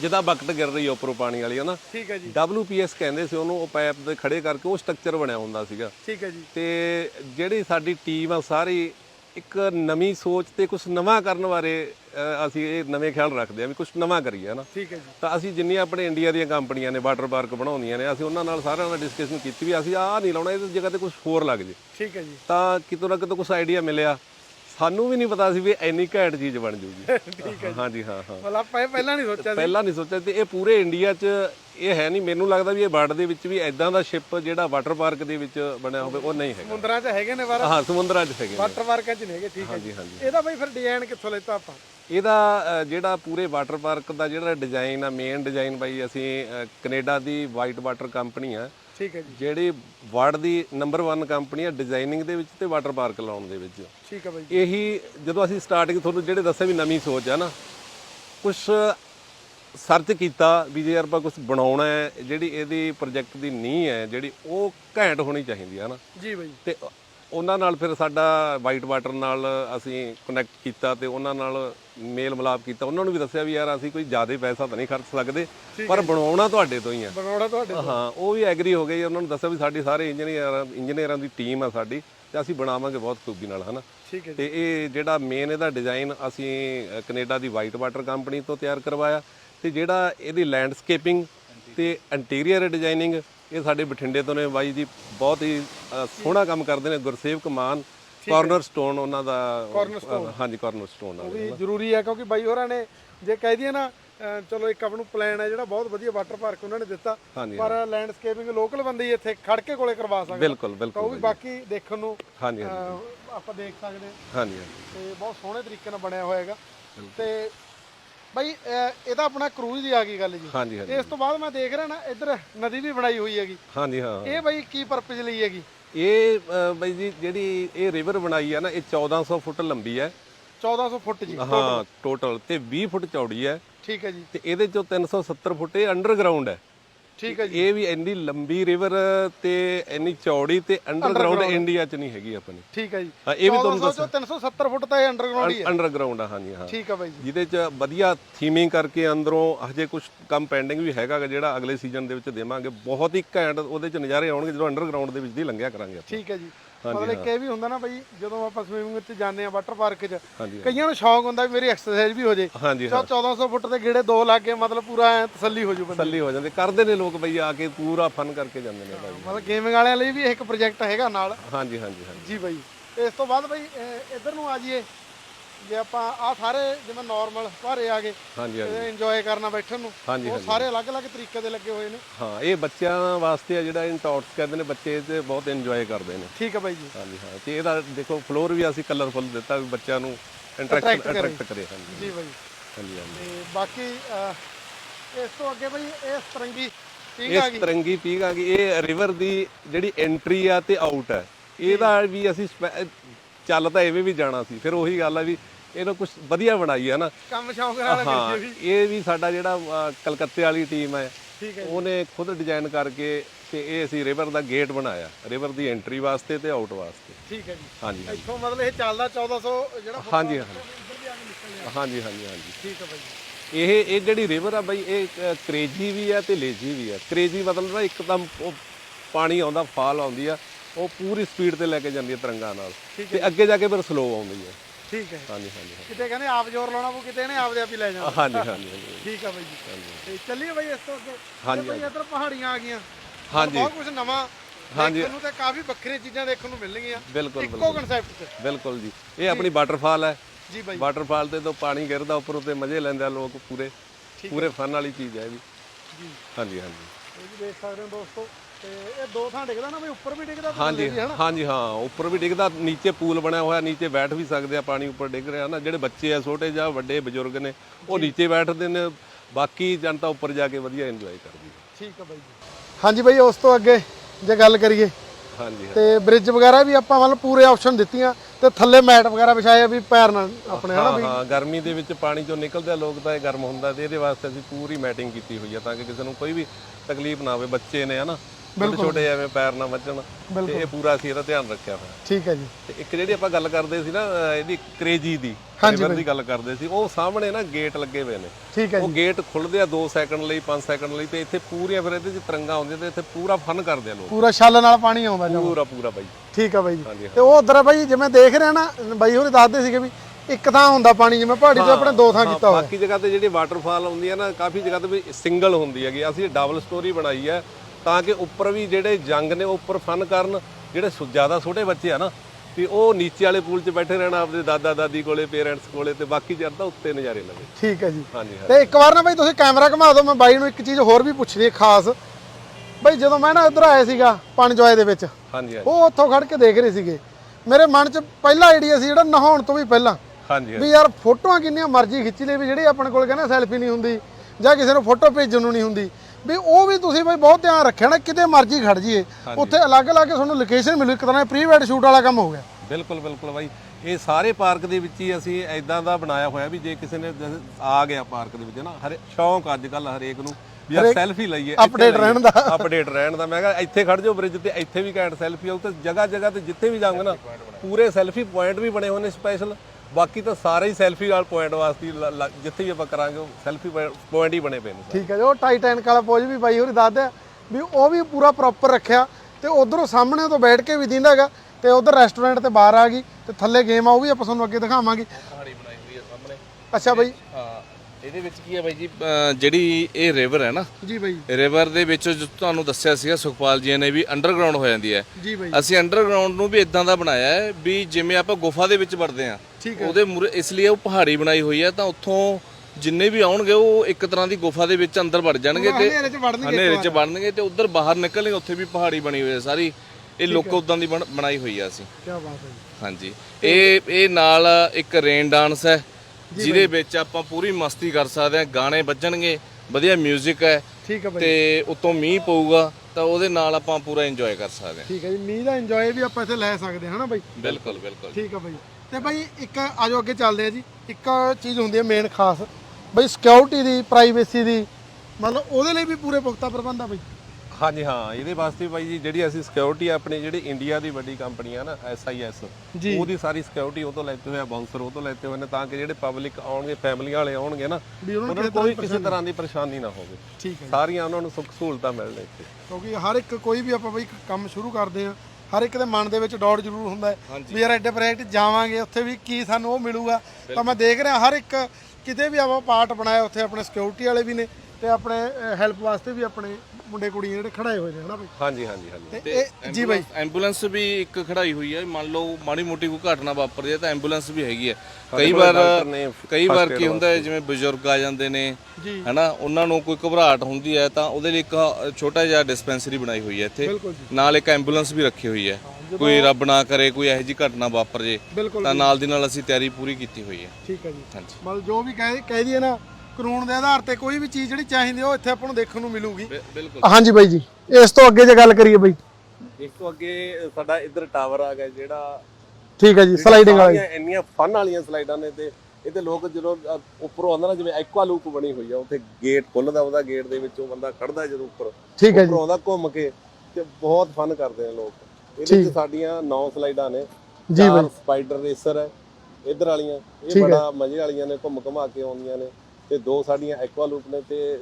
ਜਿਹਦਾ ਬਕਟ ਗਿਰ ਰਹੀ ਆ ਉੱਪਰੋਂ ਪਾਣੀ ਵਾਲੀ ਹੈ ਨਾ ਠੀਕ ਹੈ ਜੀ। WPS ਕਹਿੰਦੇ ਸੀ ਉਹਨੂੰ ਉਹ ਪਾਈਪ ਦੇ ਖੜੇ ਕਰਕੇ ਉਹ ਸਟਰਕਚਰ ਬਣਿਆ ਹੁੰਦਾ ਸੀਗਾ। ਠੀਕ ਹੈ ਜੀ। ਤੇ ਜਿਹੜੀ ਸਾਡੀ ਟੀਮ ਆ ਸਾਰੀ ਇੱਕ ਨਵੀਂ ਸੋਚ ਤੇ ਕੁਝ ਨਵਾਂ ਕਰਨ ਬਾਰੇ ਅ, ਅਸੀਂ ਇਹ ਨਵੇਂ ਖਿਆਲ ਰੱਖਦੇ ਆ ਵੀ ਕੁਝ ਨਵਾਂ ਕਰੀਏ ਹਨਾ? ਠੀਕ ਹੈ ਜੀ। ਤਾਂ ਅਸੀਂ ਜਿੰਨੀਆਂ ਆਪਣੇ ਇੰਡੀਆ ਦੀਆਂ ਕੰਪਨੀਆਂ ਨੇ ਵਾਟਰ ਪਾਰਕ ਬਣਾਉਂਦੀਆਂ ਨੇ ਅਸੀਂ ਉਹਨਾਂ ਨਾਲ ਸਾਰਿਆਂ ਨਾਲ ਡਿਸਕਸ਼ਨ ਕੀਤੀ ਵੀ ਅਸੀਂ ਆਹ ਨਹੀਂ ਲਾਉਣਾ ਇਹਦੀ ਜਗ੍ਹਾ ਤੇ ਕੁਝ ਹੋਰ ਲੱਗ ਜੇ। ਠੀਕ ਹੈ ਜੀ। ਤਾਂ ਕਿਤੋਂ ਨਾ ਕਿਤੋਂ ਕੁਝ ਆਈਡੀਆ ਮਿਲਿਆ। ਸਾਨੂੰ ਵੀ ਨਹੀਂ ਪਤਾ ਸੀ ਵੀ ਇੰਨੀ ਘੈਂਟ ਚੀਜ਼ ਬਣ ਜੂਗੀ। ਠੀਕ ਹੈ ਹਾਂਜੀ ਹਾਂ ਹਾਂ। ਮਤਲਬ ਆਪਾਂ ਇਹ ਪਹਿਲਾਂ ਨਹੀਂ ਸੋਚਿਆ ਪਹਿਲਾਂ ਨਹੀਂ ਸੋਚਿਆ ਤੇ ਇਹ ਪੂਰੇ ਇੰਡੀਆ 'ਚ ਇਹ ਹੈ ਨਹੀਂ। ਮੈਨੂੰ ਲੱਗਦਾ ਵੀ ਇਹ ਵਰਲਡ ਦੇ ਵਿੱਚ ਵੀ ਐਦਾਂ ਦਾ ਸ਼ਿਪ ਜਿਹੜਾ ਵਾਟਰ ਪਾਰਕ ਦੇ ਵਿੱਚ ਬਣਿਆ ਹੋਵੇ ਉਹ ਨਹੀਂ ਹੈਗਾ। ਸਮੁੰਦਰਾਂ 'ਚ ਹੈਗੇ ਨੇ ਵਾਰ ਹਾਂ ਸਮੁੰਦਰਾਂ 'ਚ ਹੈਗੇ ਨੇ। ਵਾਟਰ ਪਾਰਕਾਂ 'ਚ ਨਹੀਂ ਹੈਗੇ ਠੀਕ ਹੈ ਜੀ। ਹਾਂਜੀ। ਹਾਂਜੀ ਇਹਦਾ ਬਈ ਫਿਰ ਡਿਜ਼ਾਈਨ ਕਿੱਥੋਂ ਲੈਤਾ ਆਪਾਂ? ਇਹਦਾ ਅ, ਜਿਹੜਾ ਪੂਰੇ ਵਾਟਰ ਪਾਰਕ ਦਾ ਜਿਹੜਾ ਡਿਜ਼ਾਈਨ ਆ ਮੇਨ ਡਿਜ਼ਾਈਨ ਬਾਈ ਅਸੀਂ ਅ, ਕੈਨੇਡਾ ਦੀ ਵਾਈਟ ਵਾਟਰ ਕੰਪਨੀ ਆ। ਠੀਕ ਹੈ ਜੀ। ਜਿਹੜੀ ਵਰਲਡ ਦੀ ਨੰਬਰ 1 ਕੰਪਨੀ ਆ ਡਿਜ਼ਾਈਨਿੰਗ ਦੇ ਵਿੱਚ ਤੇ ਵਾਟਰ ਪਾਰਕ ਲਾਉਣ ਦੇ ਵਿੱਚ। ਠੀਕ ਹੈ ਬਈ ਇਹੀ ਜਦੋਂ ਅਸੀਂ ਸਟਾਰਟਿੰਗ ਤੁਹਾਨੂੰ ਜਿਹੜੇ ਦੱਸਿਆ ਵੀ ਨਵੀਂ ਸੋਚ ਆ ਨਾ ਕੁਝ ਸਰਚ ਕੀਤਾ ਵੀ ਜੇ ਆਪਾਂ ਕੁਝ ਬਣਾਉਣਾ ਹੈ ਜਿਹੜੀ ਇਹਦੀ ਪ੍ਰੋਜੈਕਟ ਦੀ ਨੀਂਹ ਹੈ ਜਿਹੜੀ ਉਹ ਘੈਂਟ ਹੋਣੀ ਚਾਹੀਦੀ ਹੈ ਨਾ। ਜੀ ਬਈ। ਤੇ ਉਹਨਾਂ ਨਾਲ ਫਿਰ ਸਾਡਾ ਵਾਈਟ ਵਾਟਰ ਨਾਲ ਅਸੀਂ ਕਨੈਕਟ ਕੀਤਾ ਤੇ ਉਹਨਾਂ ਨਾਲ ਮੇਲ ਮਿਲਾਪ ਕੀਤਾ। ਉਹਨਾਂ ਨੂੰ ਵੀ ਦੱਸਿਆ ਵੀ ਯਾਰ ਅਸੀਂ ਕੋਈ ਜ਼ਿਆਦਾ ਪੈਸਾ ਤਾਂ ਨਹੀਂ ਖਰਚ ਸਕਦੇ ਪਰ ਬਣਾਉਣਾ ਤੁਹਾਡੇ ਤੋਂ ਹੀ ਆ। ਬਣਾਉਣਾ ਤੁਹਾਡੇ ਤੋਂ। ਹਾਂ ਉਹ ਵੀ ਐਗਰੀ ਹੋ ਗਏ ਉਹਨਾਂ ਨੂੰ ਦੱਸਿਆ ਵੀ ਸਾਡੀ ਸਾਰੇ ਇੰਜੀਨੀਅਰ ਇੰਜੀਨੀਅਰਾਂ ਦੀ ਟੀਮ ਆ ਸਾਡੀ ਤੇ ਅਸੀਂ ਬਣਾਵਾਂਗੇ ਬਹੁਤ ਖੂਬੀ ਨਾਲ ਹਨਾ? ਠੀਕ ਹੈ ਤੇ ਇਹ ਜਿਹੜਾ ਮੇਨ ਇਹਦਾ ਡਿਜ਼ਾਈਨ ਅਸੀਂ ਕੈਨੇਡਾ ਦੀ ਵਾਈਟ ਵਾਟਰ ਕੰਪਨੀ ਤੋਂ ਤਿਆਰ ਕਰਵਾਇਆ ਤੇ ਜਿਹੜਾ ਇਹਦੀ ਲੈਂਡਸਕੇਪਿੰਗ ਤੇ ਇੰਟੀਰੀਅਰ ਡਿਜ਼ਾਈਨਿੰਗ ਇਹ ਸਾਡੇ ਬਠਿੰਡੇ ਤੋਂ ਨੇ ਬਾਈ ਜੀ। ਬਹੁਤ ਹੀ ਅ, ਸੋਹਣਾ ਕੰਮ ਕਰਦੇ ਨੇ ਗੁਰਸੇਵਕ ਮਾਨ ਕਾਰਨਰ ਸਟੋਨ ਉਹਨਾਂ ਦਾ ਹਾਂਜੀ ਕਾਰਨਰ ਸਟੋਨ ਉਹ ਵੀ ਜ਼ਰੂਰੀ ਹੈ ਕਿਉਂਕਿ ਬਾਈ ਹੋਰਾਂ ਨੇ ਜੇ ਕਹਿ ਦਈਏ ਨਾ ਅਹ ਚਲੋ ਇੱਕ ਆਪ ਨੂੰ ਪਲਾਨ ਹੈ ਜਿਹੜਾ ਬਹੁਤ ਵਧੀਆ ਵਾਟਰ ਪਾਰਕ ਉਹਨਾਂ ਨੇ ਦਿੱਤਾ ਹਾਂਜੀ ਪਰ ਲੈਂਡਸਕੇਪਿੰਗ ਲੋਕਲ ਬੰਦੇ ਹੀ ਇੱਥੇ ਖੜ ਕੇ ਕੋਲੇ ਕਰਵਾ ਸਕਦੇ। ਬਿਲਕੁਲ ਤਾਂ ਉਹ ਬਿਲਕੁਲ ਵੀ ਬਾਕੀ ਦੇਖਣ ਨੂੰ ਹਾਂਜੀ ਹਾਂਜੀ। ਅਹ ਆਪਾਂ ਦੇਖ ਸਕਦੇ ਹਾਂ। ਹਾਂਜੀ ਹਾਂਜੀ। ਤੇ ਬਹੁਤ ਸੋਹਣੇ ਤਰੀਕੇ ਨਾਲ ਬਣਿਆ ਹੋਇਆ ਹੈਗਾ। ਤੇ ਬਾਈ ਅਹ ਇਹਦਾ ਆਪਣਾ ਕਰੂਜ਼ ਦੀ ਆ ਗਈ ਗੱਲ ਜੀ। ਹਾਂਜੀ ਹਾਂਜੀ। ਇਸ ਤੋਂ ਬਾਅਦ ਮੈਂ ਦੇਖ ਰਿਹਾ ਨਾ ਇੱਧਰ ਨਦੀ ਵੀ ਬਣਾਈ ਹੋਈ ਹੈਗੀ। ਹਾਂਜੀ ਹਾਂ। ਇਹ ਬਾਈ ਕੀ ਪਰਪਸ ਲਈ ਹੈਗੀ? ਇਹ ਅ, ਬਾਈ ਜੀ ਜਿਹੜੀ ਇਹ ਰਿਵਰ ਬਣਾਈ ਆ ਨਾ ਇਹ 1400 ਫੁੱਟ ਲੰਬੀ ਹੈ। 1400 ਫੁੱਟ ਜੀ ਹਾਂ ਟੋਟਲ ਤੇ 20 ਫੁੱਟ ਚੌੜੀ ਹੈ। ਠੀਕ ਹੈ ਜੀ। ਤੇ ਇਹਦੇ ਚੋਂ 370 ਫੁੱਟ ਇਹ ਅੰਡਰਗਰਾਉਂਡ ਹੈ। ਠੀਕ ਹੈ ਜੀ। ਇਹ ਵੀ ਇੰਨੀ ਲੰਬੀ ਰਿਵਰ ਤੇ ਇੰਨੀ ਚੌੜੀ ਤੇ ਅੰਡਰਗਰਾਉਂਡ ਇੰਡੀਆ 'ਚ ਨਹੀਂ ਹੈਗੀ ਆਪਣੀ। ਠੀਕ ਹੈ ਜੀ। ਹਾਂ ਇਹ ਵੀ ਤੁਹਾਨੂੰ 1400 ਚੋਂ 370 ਫੁੱਟ ਤਾਂ ਇਹ ਅੰਡਰਗਰਾਉਂਡ ਹੀ ਹੈ। ਅੰਡਰਗਰਾਉਂਡ ਆ ਹਾਂਜੀ ਹਾਂ। ਠੀਕ ਹੈ ਬਾਈ ਜੀ। ਜਿਹਦੇ 'ਚ ਵਧੀਆ ਥੀਮਿੰਗ ਕਰਕੇ ਅੰਦਰੋਂ ਹਜੇ ਕੁਝ ਕੰਮ ਪੈਂਡਿੰਗ ਵੀ ਹੈਗਾ ਜਿਹੜਾ ਅਗਲੇ ਸੀਜ਼ਨ ਦੇ ਵਿੱਚ ਦੇਵਾਂਗੇ। ਬਹੁਤ ਹੀ ਘੈਂਟ ਉਹਦੇ 'ਚ ਨਜ਼ਾਰੇ ਆਉਣਗੇ ਜਦੋਂ ਅੰਡਰਗਰਾਉਂਡ ਦੇ ਵਿੱਚ ਦੀ ਲੰਘਿਆ ਕਰਾਂਗੇ ਆਪਾਂ। ਠੀਕ ਹੈ ਜੀ। ਮਤਲਬ ਇੱਕ ਇਹ ਵੀ ਹੁੰਦਾ ਨਾ ਬਾਈ ਜਦੋਂ ਆਪਾਂ ਸਵਿਮਿੰਗ ਵਿੱਚ ਜਾਂਦੇ ਆ ਵਾਟਰ ਪਾਰਕ 'ਚ ਕਈਆਂ ਨੂੰ ਸ਼ੌਂਕ ਹੁੰਦਾ ਵੀ ਮੇਰੀ ਐਕਸਰਸਾਈਜ਼ ਵੀ ਹੋ ਜੇ। ਚਾ 1400 ਫੁੱਟ ਦੇ ਗੇੜੇ ਦੋ ਲੱਗ ਗਏ ਮਤਲਬ ਪੂਰਾ ਤਸੱਲੀ ਹੋ ਜੂ ਬੰਦੇ ਤਸੱਲੀ ਹੋ ਜਾਂਦੇ। ਕਰਦੇ ਨੇ ਲੋਕ ਬਈ ਆ ਕੇ ਪੂਰਾ ਫਨ ਕਰਕੇ ਜਾਂਦੇ ਨੇ ਭਾਈ। ਮਤਲਬ ਗੇਮਿੰਗ ਵਾਲਿਆਂ ਲਈ ਵੀ ਇੱਕ ਪ੍ਰੋਜੈਕਟ ਹੈਗਾ ਨਾਲ। ਹਾਂਜੀ ਹਾਂਜੀ ਹਾਂਜੀ। ਜੀ ਬਾਈ। ਇਸ ਤੋਂ ਬਾਅਦ ਬਾਈ ਇੱਧਰ ਨੂੰ ਆ ਜਾਈਏ। ਜੇ ਆਪਾਂ ਆ ਸਾਰੇ ਜਿਵੇਂ ਨਾਰਮਲ ਭਾਰੇ ਆ ਗਏ ਹਾਂਜੀ ਹਾਂਜੀ। ਇੰਜੋਏ ਕਰਨਾ ਬੈਠਣ ਨੂੰ ਹਾਂਜੀ, ਉਹ ਸਾਰੇ ਅਲੱਗ-ਅਲੱਗ ਤਰੀਕੇ ਦੇ ਲੱਗੇ ਹੋਏ ਨੇ। ਹਾਂ ਇਹ ਬੱਚਿਆਂ ਵਾਸਤੇ ਆ ਜਿਹੜਾ ਇਨਟੌਟਸ ਕਹਿੰਦੇ ਨੇ ਬੱਚੇ ਤੇ ਬਹੁਤ ਇੰਜੋਏ ਕਰਦੇ ਨੇ। ਠੀਕ ਹੈ ਬਾਈ ਜੀ। ਹਾਂਜੀ ਹਾਂ ਤੇ ਇਹਦਾ ਦੇਖੋ ਫਲੋਰ ਵੀ ਅਸੀਂ ਕਲਰਫੁਲ ਦਿੱਤਾ ਵੀ ਬੱਚਿਆਂ ਨੂੰ ਇੰਟਰੈਕਸ਼ਨ ਅਟਰੈਕਟ ਕਰੇ। ਹਾਂਜੀ। ਜੀ ਬਾਈ। ਹਾਂਜੀ ਹਾਂਜੀ। ਤੇ ਬਾਕੀ ਅਹ, ਇਸ ਤੋਂ ਅੱਗੇ ਬਾਈ ਇਹ ਸਤਰੰਗੀ ਠੀਕ ਆ ਇਸ ਤਰੰਗੀ ਪੀਕ ਆ ਗਈ। ਇਹ ਰਿਵਰ ਦੀ ਜਿਹੜੀ ਐਂਟਰੀ ਆ ਤੇ ਆਊਟ ਹੈ ਇਹਦਾ ਵੀ ਅਸੀਂ ਸਪੈ- ਚੱਲ ਤਾਂ ਐਵੇਂ ਵੀ ਜਾਣਾ ਸੀ। ਫਿਰ ਉਹੀ ਗੱਲ ਆ ਵੀ ਇਹਨੂੰ ਕੁਝ ਵਧੀਆ ਬਣਾਈ ਆ ਨਾ। ਕੰਮ ਸ਼ੌਂਕ ਨਾਲ ਹਾਂ ਇਹ ਵੀ ਸਾਡਾ ਜਿਹੜਾ ਅ, ਕਲਕੱਤੇ ਵਾਲੀ ਟੀਮ ਹੈ ਠੀਕ ਉਹਨੇ ਖੁਦ ਡਿਜ਼ਾਈਨ ਕਰਕੇ ਤੇ ਇਹ ਅਸੀਂ ਰਿਵਰ ਦਾ ਗੇਟ ਬਣਾਇਆ। ਰਿਵਰ ਦੀ ਐਂਟਰੀ ਵਾਸਤੇ ਤੇ ਆਊਟ ਵਾਸਤੇ। ਠੀਕ ਹੈ ਜੀ। ਹਾਂਜੀ ਹਾਂਜੀ। ਇੱਥੋਂ ਮਤਲਬ ਇਹ ਚੱਲਦਾ 1400 ਜਿਹੜਾ ਫੁੱਟ ਹਾਂਜੀ ਇੱਧਰ ਵੀ ਆ ਕੇ ਨਿਕਲ ਜਾਂਦਾ। ਹਾਂਜੀ ਹਾਂਜੀ ਹਾਂਜੀ। ਠੀਕ ਹੈ ਬਾਈ ਜੀ ਇਹ ਇਹ ਜਿਹੜੀ ਰਿਵਰ ਆ ਬਈ ਇਹ ਕ੍ਰੇਜੀ ਵੀ ਆ ਤੇ ਲੇਜੀ ਵੀ ਆ। ਕ੍ਰੇਜੀ ਮਤਲਬ ਨਾ ਇੱਕਦਮ ਉਹ ਪਾਣੀ ਆਉਂਦਾ ਫਾਲ ਆਉਂਦੀ ਆ। ਉਹ ਪੂਰੀ ਸਪੀਡ ਤੇ ਲੈ ਕੇ ਜਾਂਦੀ ਹੈ ਤਰੰਗਾਂ ਨਾਲ। ਤੇ ਅੱਗੇ ਜਾ ਕੇ ਫਿਰ ਸਲੋ ਆਉਂਦੀ ਹੈ। ਠੀਕ ਹੈ। ਹਾਂਜੀ ਹਾਂਜੀ ਕਿਤੇ ਕਹਿੰਦੇ ਆਪ ਜ਼ੋਰ ਲਾਉਣਾ ਪਊ ਕਿਤੇ ਇਹਨੇ ਆਪਦੇ ਆਪ ਹੀ ਲੈ ਜਾਣਾ। ਹਾਂਜੀ ਹਾਂਜੀ ਠੀਕ ਆ ਬਾਈ ਜੀ। ਤੇ ਚੱਲੀਏ ਬਾਈ ਇਸ ਤੋਂ ਅੱਗੇ। ਹਾਂਜੀ, ਤੇ ਬਾਈ ਇੱਧਰ ਪਹਾੜੀਆਂ ਆ ਗਈਆਂ। ਹਾਂਜੀ। ਬਹੁਤ ਕੁਝ ਨਵਾਂ ਹਾਂਜੀ। ਦੇਖਣ ਨੂੰ ਤੇ ਕਾਫੀ ਵੱਖਰੀਆਂ ਚੀਜ਼ਾਂ ਦੇਖਣ ਨੂੰ ਮਿਲਣਗੀਆਂ। ਬਿਲਕੁਲ ਇੱਕੋ ਕਨਸੈਪਟ 'ਚ। ਬਿਲਕੁਲ ਜੀ। ਇਹ ਆਪਣੀ ਵਾਟਰਫਾਲ ਹੈ। ਜੀ ਬਾਈ। ਵਾਟਰਫਾਲ ਤੇ ਤੋਂ ਪਾਣੀ ਗਿਰਦਾ ਉੱਪਰ ਉੱਤੇ ਮਜ਼ੇ ਲੈਂਦੇ ਆ ਲੋਕ ਪੂਰੇ। ਪੂਰੇ ਫਨ ਵਾਲੀ ਚੀਜ਼ ਹੈ ਇਹ ਵੀ। ਜੀ। ਹਾਂਜੀ ਹਾਂਜੀ। ਇਹ ਵੀ ਦੇਖ ਸਕਦੇ ਹੋ ਦੋਸਤੋ। ਤੇ ਇਹ ਦੋ ਥਾਂ ਡਿੱਗਦਾ ਨਾ ਉੱਪਰ ਵੀ ਡਿੱਗਦਾ ਤੇ ਹਾਂਜੀ ਥੱਲੇ ਵੀ, ਹਨਾ? ਹਾਂਜੀ ਹਾਂ ਉੱਪਰ ਵੀ ਡਿੱਗਦਾ ਨੀਚੇ ਪੂਲ ਬਣਿਆ ਹੋਇਆ ਨੀਚੇ ਬੈਠ ਵੀ ਸਕਦੇ ਆ ਪਾਣੀ ਉੱਪਰ ਡਿੱਗ ਰਿਹਾ ਨਾ ਜਿਹੜੇ ਬੱਚੇ ਆ ਛੋਟੇ ਜਾਂ ਵੱਡੇ ਬਜ਼ੁਰਗ ਨੇ ਉਹ ਨੀਚੇ ਬੈਠਦੇ ਨੇ ਬਾਕੀ ਜਨਤਾ ਉੱਪਰ ਜਾ ਕੇ ਵਧੀਆ ਇੰਜੋਏ ਕਰਦੀ ਹੈ। ਠੀਕ ਆ ਬਾਈ ਜੀ। ਹਾਂਜੀ ਬਾਈ ਉਸ ਤੋਂ ਅੱਗੇ ਜੇ ਗੱਲ ਕਰੀਏ ਹਾਂਜੀ ਤੇ ਬ੍ਰਿਜ ਵਗੈਰਾ ਵੀ ਆਪਾਂ ਮਤਲਬ ਪੂਰੇ ਆਪਸ਼ਨ ਦਿੱਤੀਆਂ ਤੇ ਥੱਲੇ ਮੈਟ ਵਗੈਰਾ ਵਿਛਾਏ ਆ ਵੀ ਪੈਰ ਨਾਲ ਆਪਣੇ ਹਨਾ ਹਾਂ ਹਾਂ ਗਰਮੀ ਦੇ ਵਿੱਚ ਪਾਣੀ ਚੋਂ ਨਿਕਲਦੇ ਆ ਲੋਕ ਤਾਂ ਇਹ ਗਰਮ ਹੁੰਦਾ ਤੇ ਇਹਦੇ ਵਾਸਤੇ ਅਸੀਂ ਪੂਰੀ ਮੈਟਿੰਗ ਕੀਤੀ ਹੋਈ ਆ ਤਾਂ ਕਿ ਕਿਸੇ ਨੂੰ ਕੋਈ ਵੀ ਤਕਲੀਫ ਨਾ ਆਵੇ ਬੱਚੇ ਨੇ ਹਨਾ? ਛੋਟੇ ਛੋਟੇ ਐਵੇਂ ਪੈਰ ਨਾ ਵੱਜਣ ਤੇ ਇਹ ਪੂਰਾ ਅਸੀਂ ਇਹਦਾ ਧਿਆਨ ਰੱਖਿਆ ਹੋਇਆ। ਠੀਕ ਹੈ ਜੀ। ਤੇ ਇੱਕ ਜਿਹੜੀ ਆਪਾਂ ਗੱਲ ਕਰਦੇ ਸੀ ਨਾ ਇਹਦੀ ਕ੍ਰੇਜੀ ਦੀ river ਦੀ ਗੱਲ ਕਰਦੇ ਸੀ ਉਹ ਸਾਹਮਣੇ ਨਾ ਗੇਟ ਲੱਗੇ ਹੋਏ ਨੇ। ਠੀਕ ਹੈ ਉਹ ਗੇਟ ਖੁੱਲਦੇ ਆ 2 ਸੈਕਿੰਡ ਲਈ 5 ਸੈਕਿੰਡ ਲਈ ਤੇ ਇੱਥੇ ਪੂਰੀਆਂ ਫਿਰ ਇਹਦੇ ਚ ਤਰੰਗਾਂ ਆਉਂਦੀਆਂ ਤੇ ਇੱਥੇ ਪੂਰਾ ਫਨ ਕਰਦੇ ਆ ਲੋਕ। ਪੂਰਾ ਛੱਲ ਨਾਲ ਪਾਣੀ ਆਉਂਦਾ ਜੀ ਪੂਰਾ ਪੂਰਾ ਬਾਈ ਠੀਕ ਆ ਬਾਈ ਜੀ। ਤੇ ਉਹ ਉਧਰ ਬਾਈ ਜਿਵੇਂ ਦੇਖ ਰਿਹਾ ਨਾ ਬਾਈ ਹੋਰੇ ਦੱਸਦੇ ਸੀਗੇ ਵੀ ਇੱਕ ਥਾਂ ਹੁੰਦਾ ਪਾਣੀ ਜਿਵੇਂ ਪਹਾੜੀ ਤੇ ਆਪਣੇ ਦੋ ਥਾਂ ਕੀਤਾ ਹੋਇਆ। ਬਾਕੀ ਜਗ੍ਹਾ ਤੇ ਜਿਹੜੀ ਵਾਟਰਫਾਲ ਹੁੰਦੀ ਹੈ ਨਾ ਕਾਫੀ ਜਗ੍ਹਾ ਤੇ ਵੀ ਸਿੰਗਲ ਹੁੰਦੀ ਹੈਗੀ। ਅਸੀਂ ਡਬਲ ਸਟੋਰੀ ਬਣਾਈ ਹੈ। ਤਾਂ ਕਿ ਉੱਪਰ ਵੀ ਜਿਹੜੇ ਜੰਗ ਨੇ ਉਹ ਉੱਪਰ ਫਨ ਕਰਨ ਜਿਹੜੇ ਜ਼ਿਆਦਾ ਛੋਟੇ ਬੱਚੇ ਆ ਨਾ ਵੀ ਉਹ ਨੀਚੇ ਵਾਲੇ ਪੂਲ 'ਚ ਬੈਠੇ ਰਹਿਣਾ ਆਪਦੇ ਦਾਦਾ ਦਾਦੀ ਕੋਲੇ ਪੇਰੈਂਟਸ ਕੋਲੇ ਤੇ ਬਾਕੀ ਜਰਦਾ ਉੱਤੇ ਨਜ਼ਾਰੇ ਲਵੇ। ਠੀਕ ਹੈ ਜੀ। ਹਾਂਜੀ ਤੇ ਇੱਕ ਵਾਰ ਨਾ ਬਾਈ ਤੁਸੀਂ ਕੈਮਰਾ ਘੁਮਾ ਦਿਓ ਮੈਂ ਬਾਈ ਨੂੰ ਇੱਕ ਚੀਜ਼ ਹੋਰ ਵੀ ਪੁੱਛਣੀ ਹੈ ਖਾਸ। ਬਾਈ ਜਦੋਂ ਮੈਂ ਨਾ ਇੱਧਰ ਆਇਆ ਸੀਗਾ ਪਣਜੋਏ ਦੇ ਵਿੱਚ ਹਾਂਜੀ ਹਾਂਜੀ। ਉਹ ਉੱਥੋਂ ਖੜ ਕੇ ਦੇਖ ਰਹੇ ਸੀਗੇ। ਮੇਰੇ ਮਨ 'ਚ ਪਹਿਲਾ ਆਈਡੀਆ ਸੀ ਜਿਹੜਾ ਨਹਾਉਣ ਤੋਂ ਵੀ ਪਹਿਲਾਂ ਹਾਂਜੀ ਵੀ ਯਾਰ ਫੋਟੋਆਂ ਕਿੰਨੀਆਂ ਮਰਜ਼ੀ ਖਿੱਚ ਲਈ ਵੀ ਜਿਹੜੀ ਆਪਣੇ ਕੋਲ ਕਹਿੰਦਾ ਸੈਲਫੀ ਨਹੀਂ ਹੁੰਦੀ ਜਾਂ ਕਿਸੇ ਨੂੰ ਫੋਟੋ ਭੇਜਣ ਨੂੰ ਨਹੀਂ ਹੁੰਦੀ। ਵੀ ਉਹ ਵੀ ਤੁਸੀਂ ਬਈ ਬਹੁਤ ਧਿਆਨ ਰੱਖਿਆ ਨਾ ਕਿਤੇ ਮਰਜ਼ੀ ਖੜ ਜੀਏ ਉੱਥੇ ਅਲੱਗ-ਅਲੱਗ ਤੁਹਾਨੂੰ ਲੋਕੇਸ਼ਨ ਮਿਲੂ ਇੱਕ ਤਰ੍ਹਾਂ ਪ੍ਰੀ ਵੈਡ ਸ਼ੂਟ ਵਾਲਾ ਕੰਮ ਹੋ ਗਿਆ। ਬਿਲਕੁਲ ਬਿਲਕੁਲ ਬਾਈ। ਇਹ ਸਾਰੇ ਪਾਰਕ ਦੇ ਵਿੱਚ ਹੀ ਅਸੀਂ ਐਦਾਂ ਦਾ ਬਣਾਇਆ ਹੋਇਆ ਵੀ ਜੇ ਕਿਸੇ ਨੇ ਆ ਗਿਆ ਪਾਰਕ ਦੇ ਵਿੱਚ ਨਾ ਹਰੇ ਸ਼ੌਂਕ ਅੱਜ ਕੱਲ ਹਰੇਕ ਨੂੰ ਵੀ ਆ ਸੈਲਫੀ ਲਈਏ update ਰਹਿਣ ਦਾ। ਅਪਡੇਟ ਰਹਿਣ ਦਾ। ਮੈਂ ਕਿਹਾ ਇੱਥੇ ਖੜ ਜਾਓ ਬ੍ਰਿਜ ਤੇ ਇੱਥੇ ਵੀ ਘੈਂਟ ਸੈਲਫੀ ਆਉ ਤੇ ਜਗ੍ਹਾ ਜਗ੍ਹਾ ਤੇ ਜਿੱਥੇ ਵੀ ਜਾਓਗੇ ਨਾ ਪੂਰੇ ਸੈਲਫੀ ਪੁਆਇੰਟ ਵੀ ਬਣੇ ਹੋਏ ਨੇ ਸਪੈਸ਼ਲ ਬਾਕੀ ਤਾਂ ਸਾਰੇ ਹੀ ਸੈਲਫੀ ਵਾਲ ਪੁਆਇੰਟ ਵਾਸਤੇ ਹੀ ਲ- ਲ- ਜਿੱਥੇ ਵੀ ਆਪਾਂ ਕਰਾਂਗੇ ਉਹ ਸੈਲਫੀ ਪੁਆਇੰਟ ਹੀ ਬਣੇ ਪਏ ਨੇ ਠੀਕ ਹੈ ਜੀ ਉਹ ਟਾਈਟੈਨਿਕ ਵਾਲਾ ਪੋਜ ਵੀ ਬਾਈ ਹੋਰੀ ਦੱਸਦੇ ਆ ਵੀ ਉਹ ਵੀ ਪੂਰਾ ਪ੍ਰੋਪਰ ਰੱਖਿਆ ਤੇ ਉਧਰੋਂ ਸਾਹਮਣੇ ਤੋਂ ਬੈਠ ਕੇ ਵੀ ਦਿੰਦਾ ਹੈਗਾ ਤੇ ਉਧਰ ਰੈਸਟੋਰੈਂਟ ਤੇ ਬਾਹਰ ਆ ਗਈ ਤੇ ਥੱਲੇ ਗੇਮ ਆ ਉਹ ਵੀ ਆਪਾਂ ਤੁਹਾਨੂੰ ਅੱਗੇ ਦਿਖਾਵਾਂਗੇ। ਪਹਾੜੀ ਬਣਾਈ ਹੋਈ ਹੈ ਸਾਹਮਣੇ। ਅੱਛਾ ਬਾਈ। ਹਾਂ। ਇਹਦੇ ਵਿੱਚ ਕੀ ਹੈ ਬਾਈ ਜੀ? ਜਿਹੜੀ ਇਹ ਰਿਵਰ ਹੈ ਨਾ ਜੀ ਬਾਈ। ਰਿਵਰ ਦੇ ਵਿੱਚ ਜੋ ਤੁਹਾਨੂੰ ਦੱਸਿਆ ਸੀਗਾ ਸੁਖਪਾਲ ਜੀ ਨੇ ਵੀ ਅੰਡਰਗਰਾਉਂਡ ਹੋ ਜਾਂਦੀ ਹੈ। ਜੀ ਬਾਈ। ਅਸੀਂ ਅੰਡਰਗਰਾਉਂਡ ਨੂੰ ਵੀ ਇਦਾਂ ਦਾ ਬਣਾਇਆ ਹੈ ਵੀ ਜਿਵੇਂ ਆਪਾਂ ਗੁਫਾ ਦੇ ਵਿੱਚ ਵੜਦੇ ਆ ਠੀਕ ਉਹਦੇ ਮੂਹਰੇ ਇਸ ਲਈ ਉਹ ਪਹਾੜੀ ਬਣਾਈ ਹੋਈ ਹੈ ਤਾਂ ਉੱਥੋਂ ਜਿੰਨੇ ਵੀ ਆਉਣਗੇ ਉਹ ਇੱਕ ਤਰ੍ਹਾਂ ਦੀ ਗੁਫਾ ਦੇ ਵਿੱਚ ਅੰਦਰ ਵੜ ਜਾਣਗੇ ਤੇ ਹਨੇਰੇ 'ਚ ਵੜਨਗੇ ਹਨੇਰੇ 'ਚ ਵੜਨਗੇ ਤੇ ਉੱਧਰ ਬਾਹਰ ਨਿਕਲਣਗੇ ਉੱਥੇ ਵੀ ਪਹਾੜੀ ਬਣੀ ਹੋਈ ਹੈ ਸਾਰੀ। ਇਹ ਲੋਕ ਉਦਾਂ ਦੀ ਬਣ- ਬਣਾਈ ਹੋਈ ਆ ਅਸੀਂ। ਕੀ ਬਾਤ ਹੈ ਜੀ। ਹਾਂਜੀ। ਇਹ ਇਹ ਨਾਲ ਇੱਕ ਰੇਨ ਡਾਂਸ ਹੈ। ਜਿਹਦੇ ਵਿੱਚ ਆਪਾਂ ਪੂਰੀ ਮਸਤੀ ਕਰ ਸਕਦੇ ਹਾਂ ਗਾਣੇ ਵੱਜਣਗੇ ਵਧੀਆ 뮤직 ਹੈ ਠੀਕ ਹੈ ਬਾਈ। ਤੇ ਉਤੋਂ ਮੀਂਹ ਪਊਗਾ ਤਾਂ ਉਹਦੇ ਨਾਲ ਆਪਾਂ ਪੂਰਾ ਇੰਜੋਏ ਕਰ ਸਕਦੇ ਹਾਂ। ਠੀਕ ਹੈ ਜੀ ਮੀਂਹ ਦਾ ਇੰਜੋਏ ਵੀ ਆਪਾਂ ਇੱਥੇ ਲੈ ਸਕਦੇ ਹਾਂ ਹਨਾ ਬਾਈ? ਬਿਲਕੁਲ ਬਿਲਕੁਲ ਠੀਕ ਹੈ ਬਾਈ। ਤੇ ਬਾਈ ਇੱਕ ਆਜੋ ਅੱਗੇ ਚੱਲਦੇ ਆ ਜੀ। ਇੱਕ ਚੀਜ਼ ਹੁੰਦੀ ਹੈ ਮੇਨ ਖਾਸ ਬਾਈ ਸਿਕਿਉਰਿਟੀ ਦੀ ਪ੍ਰਾਈਵੇਸੀ ਦੀ ਮਤਲਬ ਉਹਦੇ ਲਈ ਵੀ ਪੂਰੇ ਪੁਖਤਾ ਪ੍ਰਬੰਧ ਆ ਬਾਈ। ਹਾਂਜੀ ਹਾਂ ਇਹਦੇ ਵਾਸਤੇ ਬਾਈ ਜੀ ਜਿਹੜੀ ਅਸੀਂ ਸਿਕਿਉਰਿਟੀ ਆਪਣੀ ਜਿਹੜੀ ਇੰਡੀਆ ਦੀ ਵੱਡੀ ਕੰਪਨੀ ਆ ਨਾ ਐਸਆਈਐਸ ਜੀ। ਉਹਦੀ ਸਾਰੀ ਸਿਕਿਉਰਿਟੀ ਉਹ ਤੋਂ ਲੈਤੇ ਹੋਏ ਆ ਬਾਉਂਸਰ ਉਹ ਤੋਂ ਲੈਤੇ ਹੋਏ ਨੇ ਤਾਂ ਕਿ ਜਿਹੜੇ ਪਬਲਿਕ ਆਉਣਗੇ ਫੈਮਿਲੀ ਵਾਲੇ ਆਉਣਗੇ ਨਾ ਵੀ ਉਹਨਾਂ ਨੂੰ ਕੋਈ ਕਿਸੇ ਤਰ੍ਹਾਂ ਦੀ ਪਰੇਸ਼ਾਨੀ ਨਾ ਹੋਵੇ। ਠੀਕ ਹੈ ਸਾਰੀਆਂ ਉਹਨਾਂ ਨੂੰ ਸੁੱਖ ਸਹੂਲਤਾਂ ਮਿਲਣ ਇੱਥੇ। ਕਿਉਂਕਿ ਹਰ ਇੱਕ ਕੋਈ ਵੀ ਆਪਾਂ ਬਈ ਕੰਮ ਸ਼ੁਰੂ ਕਰਦੇ ਆ ਹਰ ਇੱਕ ਦੇ ਮਨ ਦੇ ਵਿੱਚ ਡਾਊਟ ਜ਼ਰੂਰ ਹੁੰਦਾ ਹੈ ਵੀ ਯਾਰ ਐਡੇ ਪ੍ਰੋਜੈਕਟ ਜਾਵਾਂਗੇ ਉੱਥੇ ਵੀ ਕੀ ਸਾਨੂੰ ਉਹ ਮਿਲੂਗਾ। ਤਾਂ ਮੈਂ ਦੇਖ ਰਿਹਾ ਹਰ ਇੱਕ ਕਿਤੇ ਵੀ ਆਪਾਂ ਪਾਰਟ ਬਣਾਇਆ ਉੱਥੇ ਆਪਣੇ ਸਿਕਿਉਰਿਟੀ ਵਾਲੇ ਵੀ ਨੇ ਤੇ ਆਪਣੇ ਹੈਲਪ ਵਾਸਤੇ ਵੀ ਆਪਣੇ ਮੁੰਡੇ ਕੁੜੀਆਂ ਜਿਹੜੇ ਖੜਾਏ ਹੋਏ ਨੇ ਹਨਾ ਬਈ? ਹਾਂਜੀ ਹਾਂਜੀ ਹਾਂਜੀ। ਤੇ ਇਹ ਜੀ ਬਾਈ। ਐਂਬੂਲੈਂਸ ਵੀ ਇੱਕ ਖੜਾਈ ਹੋਈ ਹੈ ਮੰਨ ਲਓ ਮਾੜੀ ਮੋਟੀ ਕੋਈ ਘਟਨਾ ਵਾਪਰਦੀ ਹੈ ਤਾਂ ਐਂਬੂਲੈਂਸ ਵੀ ਹੈਗੀ ਹੈ ਕਈ ਵਾਰ ਕਈ ਵਾਰ ਕੀ ਹੁੰਦਾ ਹੈ ਜਿਵੇਂ ਬਜ਼ੁਰਗ ਆ ਜਾਂਦੇ ਨੇ ਜੀ। ਹਨਾ? ਉਹਨਾਂ ਨੂੰ ਕੋਈ ਘਬਰਾਹਟ ਹੁੰਦੀ ਹੈ ਤਾਂ ਉਹਦੇ ਲਈ ਇੱਕ ਛੋਟਾ ਜਿਹਾ ਡਿਸਪੈਂਸਰੀ ਬਣਾਈ ਹੋਈ ਹੈ ਇੱਥੇ। ਨਾਲ ਇੱਕ ਐਂਬੂਲੈਂਸ ਵੀ ਰੱਖੀ ਹੋਈ ਹੈ। ਕੋਈ ਰੱਬ ਨਾ ਕਰੇ ਕੋਈ ਇਹੋ ਜਿਹੀ ਘਟਨਾ ਵਾਪਰ ਜੇ ਤਾਂ ਨਾਲ ਦੀ ਨਾਲ ਅਸੀਂ ਤਿਆਰੀ ਪੂਰੀ ਕੀਤੀ ਹੋਈ ਹੈ। ਠੀਕ ਹੈ ਜੀ। ਹਾਂਜੀ। ਮਤਲਬ ਜੋ ਵੀ ਕਹਿ ਕਹਿ ਦਈਏ ਨਾ ਕਾਨੂੰਨ ਦੇ ਆਧਾਰ ਤੇ ਕੋਈ ਵੀ ਚੀਜ਼ ਜਿਹੜੀ ਚਾਹੀਦੀ ਉਹ ਇੱਥੇ ਆਪਾਂ ਨੂੰ ਦੇਖਣ ਨੂੰ ਮਿਲੂਗੀ। ਬਿਲਕੁਲ। ਹਾਂਜੀ ਬਾਈ ਜੀ ਇਸ ਤੋਂ ਅੱਗੇ ਜੇ ਗੱਲ ਕਰੀਏ ਬਾਈ। ਇਸ ਤੋਂ ਅੱਗੇ ਸਾਡਾ ਇੱਧਰ ਟਾਵਰ ਆ ਗਿਆ ਜਿਹੜਾ ਠੀਕ ਹੈ ਜੀ ਸਲਾਈਡਿੰਗ ਵਾਲੀ। ਇੰਨੀਆਂ ਫਨ ਵਾਲੀਆਂ ਸਲਾਈਡਾਂ ਨੇ ਤੇ ਇਹਦੇ ਲੋਕ ਜਦੋਂ ਉੱਪਰੋਂ ਆਉਂਦਾ ਨਾ ਜਿਵੇਂ ਐਕਵਾ ਲੂਪ ਬਣੀ ਹੋਈ ਆ ਉੱਥੇ ਗੇਟ ਖੁੱਲਦਾ ਉਹਦਾ ਗੇਟ ਦੇ ਵਿੱਚੋਂ ਬੰਦਾ ਖੜਦਾ ਜਦੋਂ ਉੱਪਰ। ਠੀਕ ਹੈ ਜੀ। ਉੱਪਰੋਂ ਆਉਂਦਾ ਘੁੰਮ ਕੇ ਤੇ ਬਹੁਤ ਫਨ ਕਰਦੇ ਆ ਲੋਕ। ਇਹਦੇ ਵਿੱਚ ਸਾਡੀਆਂ 9 ਸਲਾਈਡਾਂ ਨੇ। ਜੀ ਚਾਰ ਸਪਾਈਡਰ ਰੇਸਰ ਹੈ ਇੱਧਰ ਵਾਲੀਆਂ। ਇਹ ਬੜਾ ਮਜ਼ੇ ਵਾਲੀਆਂ ਨੇ ਘੁੰਮ ਘੁਮਾ ਕੇ ਆਉਂਦੀਆਂ ਨੇ। ਤੇ ਦੋ ਸਾਡੀਆਂ ਐਕਵਾ ਲੂਪ ਨੇ ਤੇ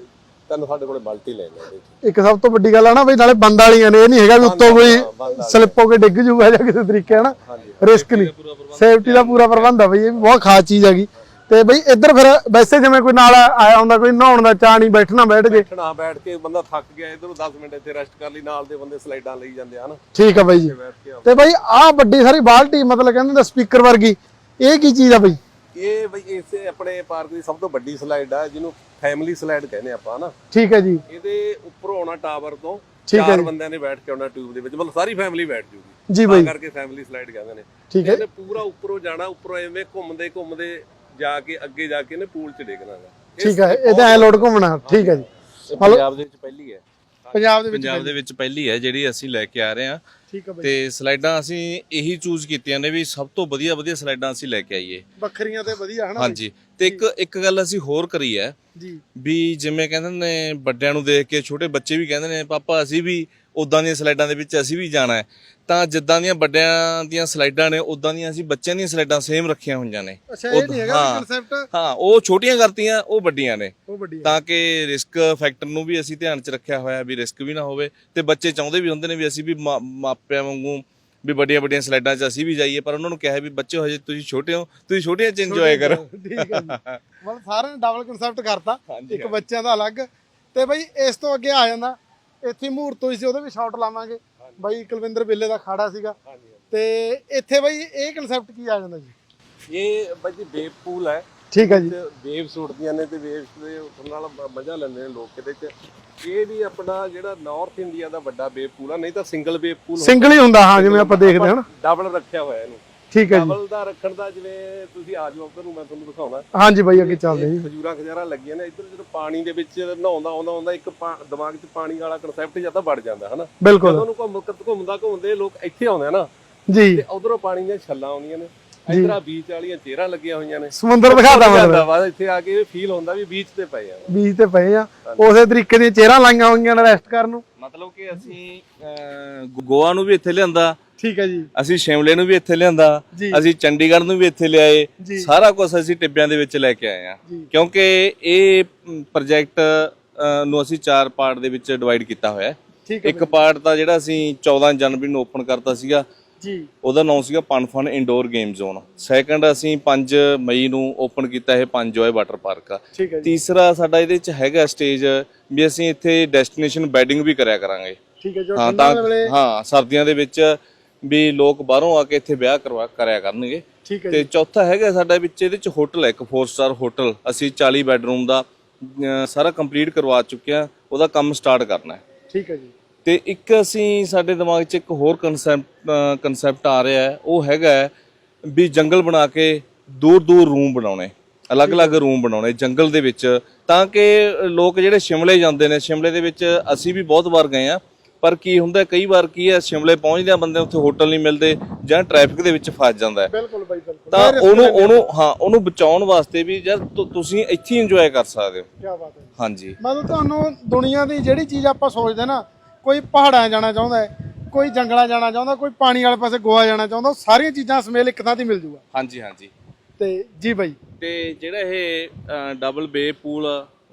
ਤਿੰਨ ਸਾਡੇ ਕੋਲੇ ਮਲਟੀ ਲੈਣ ਨੇ ਇੱਕ ਸਭ ਤੋਂ ਵੱਡੀ ਗੱਲ ਆ ਨਾ ਬਈ ਨਾਲੇ ਬੰਦ ਵਾਲੀਆਂ ਨੇ ਇਹ ਨਹੀਂ ਹੈਗਾ ਵੀ ਉੱਤੋਂ ਕੋਈ ਸਲਿੱਪ ਹੋ ਕੇ ਡਿੱਗ ਜੂਗਾ ਜਾਂ ਕਿਸੇ ਤਰੀਕੇ ਹਨਾ ਰਿਸਕ ਨਹੀਂ। ਸੇਫਟੀ ਦਾ ਪੂਰਾ ਪ੍ਰਬੰਧ। ਆ ਬਈ ਇਹ ਵੀ ਬਹੁਤ ਖਾਸ ਚੀਜ਼ ਹੈਗੀ। ਤੇ ਬਈ ਇੱਧਰ ਫਿਰ ਵੈਸੇ ਜਿਵੇਂ ਕੋਈ ਨਾਲ ਆਇਆ ਹੁੰਦਾ ਕੋਈ ਨਹਾਉਣ ਦਾ ਚਾਹ ਨਹੀਂ ਬੈਠਣਾ ਬੈਠ ਜੇ ਬੈਠਣਾ ਬੈਠ ਕੇ ਬੰਦਾ ਥੱਕ ਗਿਆ ਇਧਰੋਂ 10 ਮਿੰਟ ਇੱਥੇ ਰੈਸਟ ਕਰ ਲਈ ਨਾਲ ਦੇ ਬੰਦੇ ਸਲਾਈਡਾਂ ਲਈ ਜਾਂਦੇ ਹਨ। ਠੀਕ ਆ ਬਈ ਜੀ। ਤੇ ਬਈ ਆਹ ਵੱਡੀ ਸਾਰੀ ਬਾਲਟੀ ਮਤਲਬ ਕਹਿੰਦੇ ਦਾ ਸਪੀਕਰ ਵਰਗੀ ਇਹ ਕੀ ਚੀਜ਼ ਆ ਬਈ? ਇਹ ਬਈ ਇਸੇ ਆਪਣੇ ਪਾਰਕ ਦੀ ਸਭ ਤੋਂ ਵੱਡੀ ਸਲਾਈਡ ਆ ਜਿਹਨੂੰ ਫੈਮਿਲੀ ਸਲਾਈਡ ਕਹਿੰਦੇ ਆਪਾਂ ਨਾ ਠੀਕ ਹੈ ਜੀ। ਇਹਦੇ ਉੱਪਰੋਂ ਆਉਣਾ ਟਾਵਰ ਤੋਂ ਹੈ ਚਾਰ। ਬੰਦਿਆਂ ਨੇ ਬੈਠ ਕੇ ਆਉਣਾ ਟਿਊਬ ਦੇ ਵਿੱਚ ਮਤਲਬ ਸਾਰੀ ਫੈਮਿਲੀ ਬੈਠ ਜੂਗੀ। ਜੀ ਬਈ। ਕਰਕੇ ਫੈਮਿਲੀ ਸਲਾਈਡ ਕਹਿੰਦੇ ਨੇ। ਠੀਕ ਹੈ। ਇਹਨੇ ਪੂਰਾ ਉੱਪਰੋਂ ਜਾਣਾ ਉੱਪਰੋਂ ਐਵੇਂ ਘੁੰਮਦੇ ਘੁੰਮਦੇ ਜਾ ਕੇ ਅੱਗੇ ਜਾ ਕੇ ਨੇ ਪੂਲ 'ਚ ਡੇਗਣਾ ਇਹ ਠੀਕ ਹੈ ਇਹਦਾ ਐ ਲੋਡ ਘੁੰਮਣਾ। ਠੀਕ ਹੈ ਜੀ। ਪੰਜਾਬ ਦੇ ਵਿੱਚ ਪਹਿਲੀ ਹੈ। ਪੰਜਾਬ ਦੇ ਵਿੱਚ ਪੰਜਾਬ ਦੇ ਵਿੱਚ ਪਹਿਲੀ ਹੈ ਜਿਹੜੀ ਅਸੀਂ ਲੈ ਕੇ ਆ ਰਹੇ ਹਾਂ। ਠੀਕ ਆ ਬਈ। ਤੇ ਸਲਾਈਡਾਂ ਅਸੀਂ ਇਹੀ ਚੂਜ਼ ਕੀਤੀਆਂ ਨੇ ਵੀ ਸਭ ਤੋਂ ਵਧੀਆ ਵਧੀਆ ਸਲਾਈਡਾਂ ਅਸੀਂ ਲੈ ਕੇ ਆਈਏ। ਵੱਖਰੀਆਂ ਤੇ ਵਧੀਆ ਹਨਾ ਹਾਂਜੀ। ਤੇ ਇੱਕ ਇੱਕ ਗੱਲ ਅਸੀਂ ਹੋਰ ਕਰੀ ਹੈ ਜੀ। ਵੀ ਜਿਵੇਂ ਕਹਿੰਦੇ ਨੇ ਵੱਡਿਆਂ ਨੂੰ ਦੇਖ ਕੇ ਛੋਟੇ ਬੱਚੇ ਵੀ ਕਹਿੰਦੇ ਨੇ ਪਾਪਾ ਅਸੀਂ ਵੀ ਉਦਾਂ ਦੀਆਂ ਸਲਾਈਡਾਂ ਦੇ ਵਿੱਚ ਅਸੀਂ ਵੀ ਜਾਣਾ ਹੈ। ਤਾਂ ਜਿੱਦਾਂ ਦੀਆਂ ਵੱਡਿਆਂ ਦੀਆਂ ਸਲਾਈਡਾਂ ਨੇ ਉਦਾਂ ਦੀਆਂ ਅਸੀਂ ਬੱਚਿਆਂ ਦੀਆਂ ਸਲਾਈਡਾਂ ਸੇਮ ਰੱਖੀਆਂ ਹੋਈਆਂ ਨੇ। ਅੱਛਾ ਇਹ ਨਹੀਂ ਹੈਗਾ ਹਾਂ। ਕਨਸੈਪਟ ਹਾਂ ਉਹ ਛੋਟੀਆਂ ਕਰਤੀਆਂ ਉਹ ਵੱਡੀਆਂ ਨੇ। ਉਹ ਤਾਂ ਕਿ ਰਿਸਕ ਫੈਕਟਰ ਨੂੰ ਵੀ ਅਸੀਂ ਧਿਆਨ 'ਚ ਰੱਖਿਆ ਹੋਇਆ ਵੀ ਰਿਸਕ ਵੀ ਨਾ ਹੋਵੇ ਤੇ ਬੱਚੇ ਚਾਹੁੰਦੇ ਵੀ ਹੁੰਦੇ ਨੇ ਵੀ ਅਸੀਂ ਵੀ ਮਾਪਿਆਂ ਵਾਂਗੂ ਵੀ ਵੱਡੀਆਂ ਵੱਡੀਆਂ ਸਲਾਈਡਾਂ 'ਚ ਅਸੀਂ ਵੀ ਜਾਈਏ ਪਰ ਉਹਨਾਂ ਨੂੰ ਕਿਹਾ ਵੀ ਬੱਚਿਓ ਹਜੇ ਤੁਸੀਂ ਛੋਟੇ ਹੋ ਤੁਸੀਂ ਛੋਟੀਆਂ 'ਚ ਇੰਜੋਏ ਕਰੋ। ਠੀਕ ਹੈ ਮਤਲਬ ਸਾਰਿਆਂ ਨੇ ਡਬਲ ਕਨਸੈਪਟ ਕਰਤਾ ਇੱਕ ਬੱਚਿਆਂ ਦਾ ਅਲੱਗ। ਤੇ ਬਈ ਇਸ ਤੋਂ ਅੱਗੇ ਆ ਜਾਂਦਾ ਇੱਥੇ ਮਹੂਰਤ ਹੋਈ ਸੀ ਉਹਦੇ ਵੀ ਸ਼ਾਟ ਲਾਵਾਂਗੇ। ਬਾਈ ਕੁਲਵਿੰਦਰ ਬਿੱਲੇ ਦਾ ਖਾੜਾ ਸੀਗਾ। ਤੇ ਇੱਥੇ ਬਈ ਇਹ ਕਨਸੈਪਟ ਕੀ ਆ ਜਾਂਦਾ ਜੀ? ਇਹ ਬਾਈ ਜੀ ਵੇਵ ਪੂਲ ਹੈ। ਠੀਕ ਹੈ ਜੀ। ਵੇਵਸ ਉੱਡਦੀਆਂ ਨੇ ਤੇ ਵੇਵਸ ਦੇ ਉੱਠਣ ਨਾਲ ਮਜ਼ਾ ਲੈਂਦੇ ਨੇ ਲੋਕ ਇਹਦੇ ਚ। ਇਹ ਵੀ ਆਪਣਾ ਜਿਹੜਾ ਨਾਰਥ ਇੰਡੀਆ ਦਾ ਵੱਡਾ ਵੇਵ ਪੂਲ ਆ ਨਹੀਂ ਤਾਂ ਸਿੰਗਲ ਵੇਵ ਪੂਲ ਸਿੰਗਲ ਹੀ ਹੁੰਦਾ ਹਾਂ ਜਿਵੇਂ ਆਪਾਂ ਦੇਖਦੇ ਹਾਂ ਡਬਲ ਰੱਖਿਆ ਹੋਇਆ ਇਹਨੂੰ। ਠੀਕ ਹੈ ਜੀ। ਡਬਲ ਦਾ ਰੱਖਣ ਦਾ ਜਿਵੇਂ ਤੁਸੀਂ ਆ ਜਾਓ ਉੱਧਰ ਨੂੰ ਮੈਂ ਤੁਹਾਨੂੰ ਦਿਖਾਉਣਾ। ਹਾਂਜੀ ਬਾਈ ਅੱਗੇ ਚੱਲਦੇ ਜੀ। ਖਜੂਰਾਂ ਖਜਾਰਾਂ ਲੱਗੀਆਂ ਨੇ ਇੱਧਰ ਜਦੋਂ ਪਾਣੀ ਦੇ ਵਿੱਚ ਨਹਾਉਂਦਾ ਆਉਂਦਾ ਆਉਂਦਾ ਇੱਕ ਦਿਮਾਗ 'ਚ ਪਾਣੀ ਵਾਲਾ ਕਨਸੈਪਟ ਜ਼ਿਆਦਾ ਵੜ ਜਾਂਦਾ ਹਨਾ? ਬਿਲਕੁਲ। ਜਦੋਂ ਉਹਨੂੰ ਘੁੰਮ ਘੁੰਮਦਾ ਘੁੰਮਦੇ ਲੋਕ ਇੱਥੇ ਆਉਂਦੇ ਆ ਨਾ ਜੀ। ਤੇ ਉਧਰੋਂ ਪਾਣੀ ਦੀਆਂ ਛੱਲਾਂ ਆਉਂਦੀਆਂ ਨੇ। ਇੱਧਰ ਬੀਚ ਵਾਲੀਆਂ ਚੇਅਰਾਂ ਲੱਗੀਆਂ ਹੋਈਆਂ ਨੇ। ਸਮੁੰਦਰ ਦਿਖਾਦਾ ਮਤਲਬ। ਵਾ ਇੱਥੇ ਆ ਕੇ ਫੀਲ ਹੁੰਦਾ ਵੀ ਬੀਚ ਤੇ ਪਏ ਆ। ਬੀਚ ਤੇ ਪਏ ਆ। ਉਸੇ ਤਰੀਕੇ ਦੀਆਂ ਚਿਹਰਾ ਲਾਈਆਂ ਹੋਈਆਂ ਨੇ ਰੈਸਟ ਕਰਨ ਨੂੰ। ਮਤਲਬ ਕਿ ਅਸੀਂ ਗੋਆ ਨੂੰ ਵੀ ਇੱਥੇ ਲਿਆਂਦਾ। ਠੀਕ ਹੈ ਜੀ। ਅਸੀਂ ਸ਼ਿਮਲੇ ਨੂੰ ਵੀ ਇੱਥੇ ਲਿਆਂਦਾ। ਅਸੀਂ ਚੰਡੀਗੜ੍ਹ ਨੂੰ ਵੀ ਇੱਥੇ ਲਿਆਏ। ਸਾਰਾ ਕੁਝ ਅਸੀਂ ਟਿੱਬਿਆਂ ਦੇ ਵਿੱਚ ਲੈ ਕੇ ਆਏ ਆ। ਕਿਉਂਕਿ ਇਹ ਪ੍ਰੋਜੈਕਟ ਨੂੰ ਅਸੀਂ ਚਾਰ ਪਾਰਟ ਦੇ ਵਿੱਚ ਡਿਵਾਈਡ ਕੀਤਾ ਹੋਇਆ ਹੈ। ਇੱਕ ਪਾਰਟ ਤਾਂ ਜਿਹੜਾ ਅਸੀਂ 14 ਜਨਵਰੀ ਨੂੰ ਓਪਨ ਕਰਤਾ ਸੀਗਾ। ਜੀ। ਉਹਦਾ ਨਾਮ ਸੀਗਾ ਪਨਫਨ ਇੰਡੋਰ ਗੇਮ ਜ਼ੋਨ ਸੈਕੰਡ ਅਸੀਂ 5 ਮਈ ਨੂੰ ਓਪਨ ਕੀਤਾ ਇਹ ਪੰਜ ਜੋਏ ਵਾਟਰ ਪਾਰਕ ਆ। ਤੀਸਰਾ ਸਾਡਾ ਇਹਦੇ ਵਿੱਚ ਹੈਗਾ ਸਟੇਜ ਵੀ ਅਸੀਂ ਇੱਥੇ ਡੈਸਟੀਨੇਸ਼ਨ ਬੈਡਿੰਗ ਵੀ ਕਰਿਆ ਕਰਾਂਗੇ। ਠੀਕ ਹੈ ਜੋ ਹਾਂ ਤਾਂ ਹਾਂ ਸਰਦੀਆਂ ਦੇ ਵਿੱਚ ਵੀ ਲੋਕ ਬਾਹਰੋਂ ਆ ਕੇ ਇੱਥੇ ਵਿਆਹ ਕਰਵਾ ਕਰਿਆ ਕਰਨਗੇ। ਠੀਕ ਹੈ ਤੇ ਚੌਥਾ ਹੈਗਾ ਸਾਡਾ ਵਿੱਚ ਇਹਦੇ ਚ ਹੋਟਲ ਹੈ ਇੱਕ 4 ਸਟਾਰ ਹੋਟਲ ਅਸੀਂ 40 ਬੈੱਡਰੂਮ ਦਾ ਸਾਰਾ ਕੰਪਲੀਟ ਕਰਵਾ ਚੁੱਕੇ ਆ ਉਹਦਾ ਕੰਮ ਸਟਾਰਟ ਕਰਨਾ ਹੈ। ਠੀਕ ਹੈ ਜੀ। ਤੇ ਇੱਕ ਅਸੀਂ ਸਾਡੇ ਦਿਮਾਗ 'ਚ ਇੱਕ ਹੋਰ ਕਨਸੈਪਟ ਕਨਸੈਪਟ ਆ ਰਿਹਾ ਹੈ। ਉਹ ਹੈਗਾ ਵੀ ਜੰਗਲ ਬਣਾ ਕੇ ਦੂਰ ਦੂਰ ਰੂਮ ਬਣਾਉਣੇ ਅਲੱਗ-ਅਲੱਗ ਰੂਮ ਬਣਾਉਣੇ ਜੰਗਲ ਦੇ ਵਿੱਚ ਤਾਂ ਕਿ ਲੋਕ ਜਿਹੜੇ ਸ਼ਿਮਲੇ ਜਾਂਦੇ ਨੇ ਸ਼ਿਮਲੇ ਦੇ ਵਿੱਚ ਅਸੀਂ ਵੀ ਬਹੁਤ ਵਾਰ ਗਏ ਆ ਪਰ ਕੀ ਹੁੰਦਾ ਕਈ ਵਾਰ ਕੀ ਹੈ ਸ਼ਿਮਲੇ ਪਹੁੰਚਦਿਆਂ ਬੰਦੇ ਉੱਥੇ ਹੋਟਲ ਨਹੀਂ ਮਿਲਦੇ ਜਾਂ ਟ੍ਰੈਫਿਕ ਦੇ ਵਿੱਚ ਫਸ ਜਾਂਦਾ ਹੈ। ਬਿਲਕੁਲ ਬਾਈ ਬਿਲਕੁਲ। ਤਾਂ ਉਹਨੂੰ ਉਹਨੂੰ ਹਾਂ ਉਹਨੂੰ ਬਚਾਉਣ ਵਾਸਤੇ ਵੀ ਯਾਰ ਤੁਸੀਂ ਇੱਥੇ ਇੰਜੋਏ ਕਰ ਸਕਦੇ ਹੋ। ਕੀ ਬਾਤ ਹੈ। ਹਾਂਜੀ। ਮਤਲਬ ਤੁਹਾਨੂੰ ਦੁਨੀਆ ਦੀ ਜਿਹੜੀ ਚੀਜ਼ ਆਪਾਂ ਸੋਚਦੇ ਨਾ ਕੋਈ ਪਹਾੜਾਂ ਜਾਣਾ ਚਾਹੁੰਦਾ ਹੈ ਕੋਈ ਜੰਗਲਾਂ ਜਾਣਾ ਚਾਹੁੰਦਾ ਕੋਈ ਪਾਣੀ ਵਾਲੇ ਪਾਸੇ ਗੋਆ ਜਾਣਾ ਚਾਹੁੰਦਾ ਉਹ ਸਾਰੀਆਂ ਚੀਜ਼ਾਂ ਸਮੇਲ ਇੱਕ ਥਾਂ ਤੇ ਮਿਲ ਜੂਗਾ। ਹਾਂਜੀ ਹਾਂਜੀ। ਤੇ ਜੀ ਬਾਈ। ਤੇ ਜਿਹੜਾ ਇਹ ਡਬਲ ਬੇ ਪੂਲ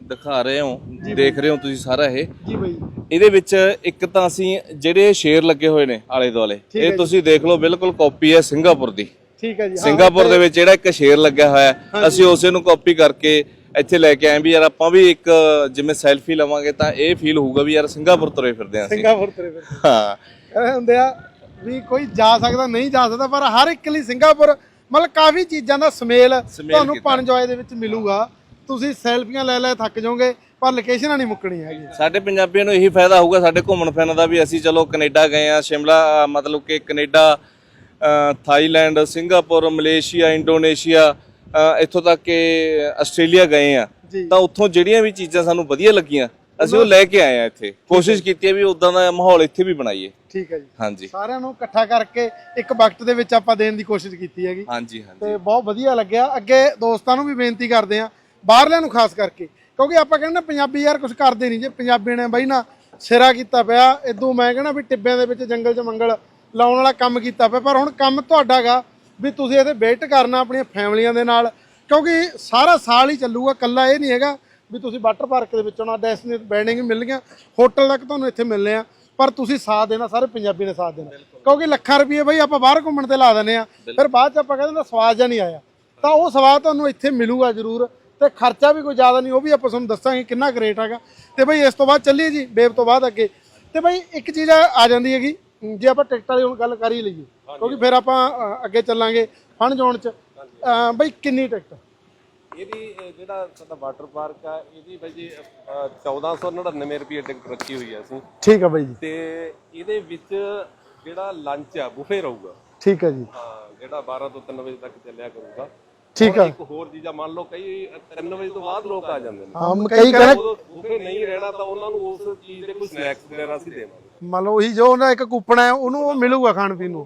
ਦਿਖਾ ਰਹੇ ਹੋ ਦੇਖ ਰਹੇ ਹੋ ਤੁਸੀਂ ਸਾਰਾ ਇਹ? ਜੀ ਬਾਈ। ਇਹਦੇ ਵਿੱਚ ਇੱਕ ਤਾਂ ਅਸੀਂ ਜਿਹੜੇ ਸ਼ੇਰ ਲੱਗੇ ਹੋਏ ਨੇ ਆਲੇ ਦੁਆਲੇ ਇਹ ਤੁਸੀਂ ਦੇਖ ਲਓ ਬਿਲਕੁਲ ਕਾਪੀ ਹੈ ਸਿੰਗਾਪੁਰ ਦੀ। ਠੀਕ ਹੈ ਜੀ। ਸਿੰਗਾਪੁਰ ਦੇ ਵਿੱਚ ਜਿਹੜਾ ਇੱਕ ਸ਼ੇਰ ਲੱਗਿਆ ਹੋਇਆ ਅਸੀਂ ਉਸੇ ਨੂੰ ਕਾਪੀ ਕਰਕੇ ਇੱਥੇ ਲੈ ਕੇ ਆਏ ਵੀ ਯਾਰ ਆਪਾਂ ਵੀ ਇੱਕ ਜਿਵੇਂ ਸੈਲਫੀ ਲਵਾਂਗੇ ਤਾਂ ਇਹ ਫੀਲ ਹੋਊਗਾ ਵੀ ਯਾਰ ਸਿੰਗਾਪੁਰ ਤੁਰੇ ਫਿਰਦੇ ਆਂ ਅਸੀਂ। ਸਿੰਗਾਪੁਰ ਤੇਰੇ ਫਿਰ ਹਾਂ। ਇਹ ਹੁੰਦੇ ਆ ਵੀ ਕੋਈ ਜਾ ਸਕਦਾ ਨਹੀਂ ਜਾ ਸਕਦਾ ਪਰ ਹਰ ਇੱਕ ਲਈ ਸਿੰਗਾਪੁਰ ਮਤਲਬ ਕਾਫੀ ਚੀਜ਼ਾਂ ਦਾ ਸਮੇਲ ਤੁਹਾਨੂੰ ਪਨਜੋਏ ਦੇ ਵਿੱਚ ਮਿਲੂਗਾ। ਤੁਸੀਂ ਸੈਲਫੀਆਂ ਲੈ ਲੈ ਥੱਕ ਜਾਓਗੇ ਪਰ ਲੋਕੇਸ਼ਨਾਂ ਨਹੀਂ ਮੁੱਕਣੀ ਹੈਗੀ। ਸਾਡੇ ਪੰਜਾਬੀਆਂ ਨੂੰ ਇਹੀ ਫਾਇਦਾ ਹੋਊਗਾ ਸਾਡੇ ਘੁੰਮਣ ਫਿਰਨ ਦਾ ਵੀ ਅਸੀਂ ਚਲੋ ਕੈਨੇਡਾ ਗਏ ਆ ਸ਼ਿਮਲਾ ਅ, ਮਤਲਬ ਕਿ ਕੈਨੇਡਾ ਅ, ਥਾਈਲੈਂਡ ਸਿੰਗਾਪੁਰ ਮਲੇਸ਼ੀਆ ਇੰਡੋਨੇਸ਼ੀਆ ਇੱਥੋਂ ਤੱਕ ਕਿ ਆਸਟ੍ਰੇਲੀਆ ਗਏ ਆ। ਤਾਂ ਉੱਥੋਂ ਜਿਹੜੀਆਂ ਵੀ ਚੀਜ਼ਾਂ ਸਾਨੂੰ ਵਧੀਆ ਲੱਗੀਆਂ ਅਸੀਂ ਉਹ ਲੈ ਕੇ ਆਏ ਆ ਇੱਥੇ। ਕੋਸ਼ਿਸ਼ ਕੀਤੀ ਹੈ ਵੀ ਉਦਾਂ ਦਾ ਮਾਹੌਲ ਇੱਥੇ ਵੀ ਬਣਾਈਏ। ਠੀਕ ਹੈ ਜੀ। ਹਾਂਜੀ। ਸਾਰਿਆਂ ਨੂੰ ਇਕੱਠਾ ਕਰਕੇ ਇੱਕ ਵਕਤ ਦੇ ਵਿੱਚ ਆਪਾਂ ਦੇਣ ਦੀ ਕੋਸ਼ਿਸ਼ ਕੀਤੀ ਹੈਗੀ। ਹਾਂਜੀ ਹਾਂਜੀ। ਤੇ ਬਹੁਤ ਵਧੀਆ ਲੱਗਿਆ। ਅੱਗੇ ਦੋਸਤਾਂ ਨੂੰ ਵੀ ਬੇਨਤੀ ਕਰਦੇ ਆ ਬਾਹਰਲਿਆਂ ਨੂੰ ਖਾਸ ਕਰਕੇ। ਕਿਉਂਕਿ ਆਪਾਂ ਕਹਿੰਦੇ ਨਾ ਪੰਜਾਬੀ ਯਾਰ ਕੁਝ ਕਰਦੇ ਨਹੀਂ ਜੇ। ਪੰਜਾਬੀ ਨੇ ਬਾਈ ਨਾ ਸਿਰਾ ਕੀਤਾ ਪਿਆ। ਇਦੋਂ ਮੈਂ ਕਹਿੰਦਾ ਵੀ ਟਿੱਬਿਆਂ ਦੇ ਵਿੱਚ ਜੰਗਲ 'ਚ ਮੰਗਲ ਲਾਉਣ ਵਾਲਾ ਕੰਮ ਕੀਤਾ ਪਿਆ। ਪਰ ਹੁਣ ਕੰਮ ਤੁਹਾਡਾਗਾ ਵੀ ਤੁਸੀਂ ਇਹਦੇ ਵਿਜ਼ਿਟ ਕਰਨਾ ਆਪਣੀਆਂ ਫੈਮਲੀਆਂ ਦੇ ਨਾਲ ਕਿਉਂਕਿ ਸਾਰਾ ਸਾਲ ਹੀ ਚੱਲੂਗਾ ਕੱਲਾ ਇਹ ਨਹੀਂ ਹੈਗਾ ਵੀ ਤੁਸੀਂ ਵਾਟਰ ਪਾਰਕ ਦੇ ਵਿੱਚ ਆਉਣਾ ਡੈਸਟੀਨੇਸ਼ਨ ਬੈਂਡਿੰਗ ਮਿਲਣਗੀਆਂ ਹੋਟਲ ਤੱਕ ਤੁਹਾਨੂੰ ਇੱਥੇ ਮਿਲਨੇ ਆ ਪਰ ਤੁਸੀਂ ਸਾਥ ਦੇਣਾ ਸਾਰੇ ਪੰਜਾਬੀ ਨੇ ਸਾਥ ਦੇਣਾ। ਕਿਉਂਕਿ ਲੱਖਾਂ ਰੁਪਏ ਬਈ ਆਪਾਂ ਬਾਹਰ ਘੁੰਮਣ ਤੇ ਲਾ ਦਿੰਦੇ ਆ ਫਿਰ ਬਾਅਦ ਚ ਆਪਾਂ ਕਹਿੰਦੇ ਨਾ ਸਵਾਦ ਜਾਂ ਨਹੀਂ ਆਇਆ। ਤਾਂ ਉਹ ਸਵਾਦ ਤੁਹਾਨੂੰ ਇੱਥੇ ਮਿਲੂਗਾ ਜ਼ਰੂਰ ਤੇ ਖਰਚਾ ਵੀ ਕੋਈ ਜ਼ਿਆਦਾ ਨਹੀਂ ਉਹ ਵੀ ਆਪਾਂ ਤੁਹਾਨੂੰ ਦੱਸਾਂਗੇ ਕਿੰਨਾ ਗ੍ਰੇਟ ਹੈਗਾ। ਤੇ ਬਈ ਇਸ ਤੋਂ ਬਾਅਦ ਚੱਲੀਏ ਜੀ ਬੇਬ ਤੋਂ ਬਾਅਦ ਅੱਗੇ। ਤੇ ਬਈ ਇੱਕ ਚੀਜ਼ ਆ ਜਾਂਦੀ ਹੈਗੀ ਜੇ ਆਪਾਂ ਟਿਕਟਾਂ ਦੀ ਹੁਣ ਗੱਲ ਕਰ ਹੀ ਲਈਏ ਕਿਉਂਕਿ ਫਿਰ ਆਪਾਂ ਅ, ਅੱਗੇ ਚੱਲਾਂਗੇ ਫਨ ਜ਼ੋਨ ਚ। ਅ, ਬਈ ਕਿੰਨੀ ਟਿਕਟ? ਇਹਦੀ ਇਹ ਜਿਹੜਾ ਸਾਡਾ ਵਾਟਰ ਪਾਰਕ ਆ ਇਹਦੀ ਬਾਈ ਜੀ ਅ, 1499 ਰੁਪਏ ਟਿਕਟ ਰੱਖੀ ਹੋਈ ਆ ਅਸੀਂ। ਠੀਕ ਆ ਬਾਈ ਜੀ। ਤੇ ਇਹਦੇ ਵਿੱਚ ਜਿਹੜਾ ਲੰਚ ਆ ਬੁਫੇ ਰਹੂਗਾ। ਠੀਕ ਹੈ ਜੀ। ਹਾਂ ਜਿਹੜਾ 12 ਤੋਂ 3 ਵਜੇ ਤੱਕ ਚੱਲਿਆ ਕਰੂਗਾ। ਠੀਕ ਆ। ਇੱਕ ਹੋਰ ਚੀਜ਼ਾਂ ਮੰਨ ਲਓ ਕਈ 3 ਵਜੇ ਤੋਂ ਬਾਅਦ ਲੋਕ ਆ ਜਾਂਦੇ ਨੇ। ਹਾਂ ਕਈ ਕਹਿੰਦੇ ਉਦੋਂ ਬੁਫੇ ਨਹੀਂ ਰਹਿਣਾ ਤਾਂ ਉਹਨਾਂ ਨੂੰ ਉਸ ਚੀਜ਼ ਦੇ ਕੋਈ ਸਨੈਕਸ ਵਗੈਰਾ ਅਸੀਂ ਦੇਵਾਂਗੇ। ਮੰਨ ਲਓ ਉਹੀ ਜੋ ਉਹਨਾਂ ਇੱਕ ਕੂਪਨ ਹੈ ਉਹਨੂੰ ਉਹ ਮਿਲੂਗਾ ਖਾਣ ਪੀਣ ਨੂੰ।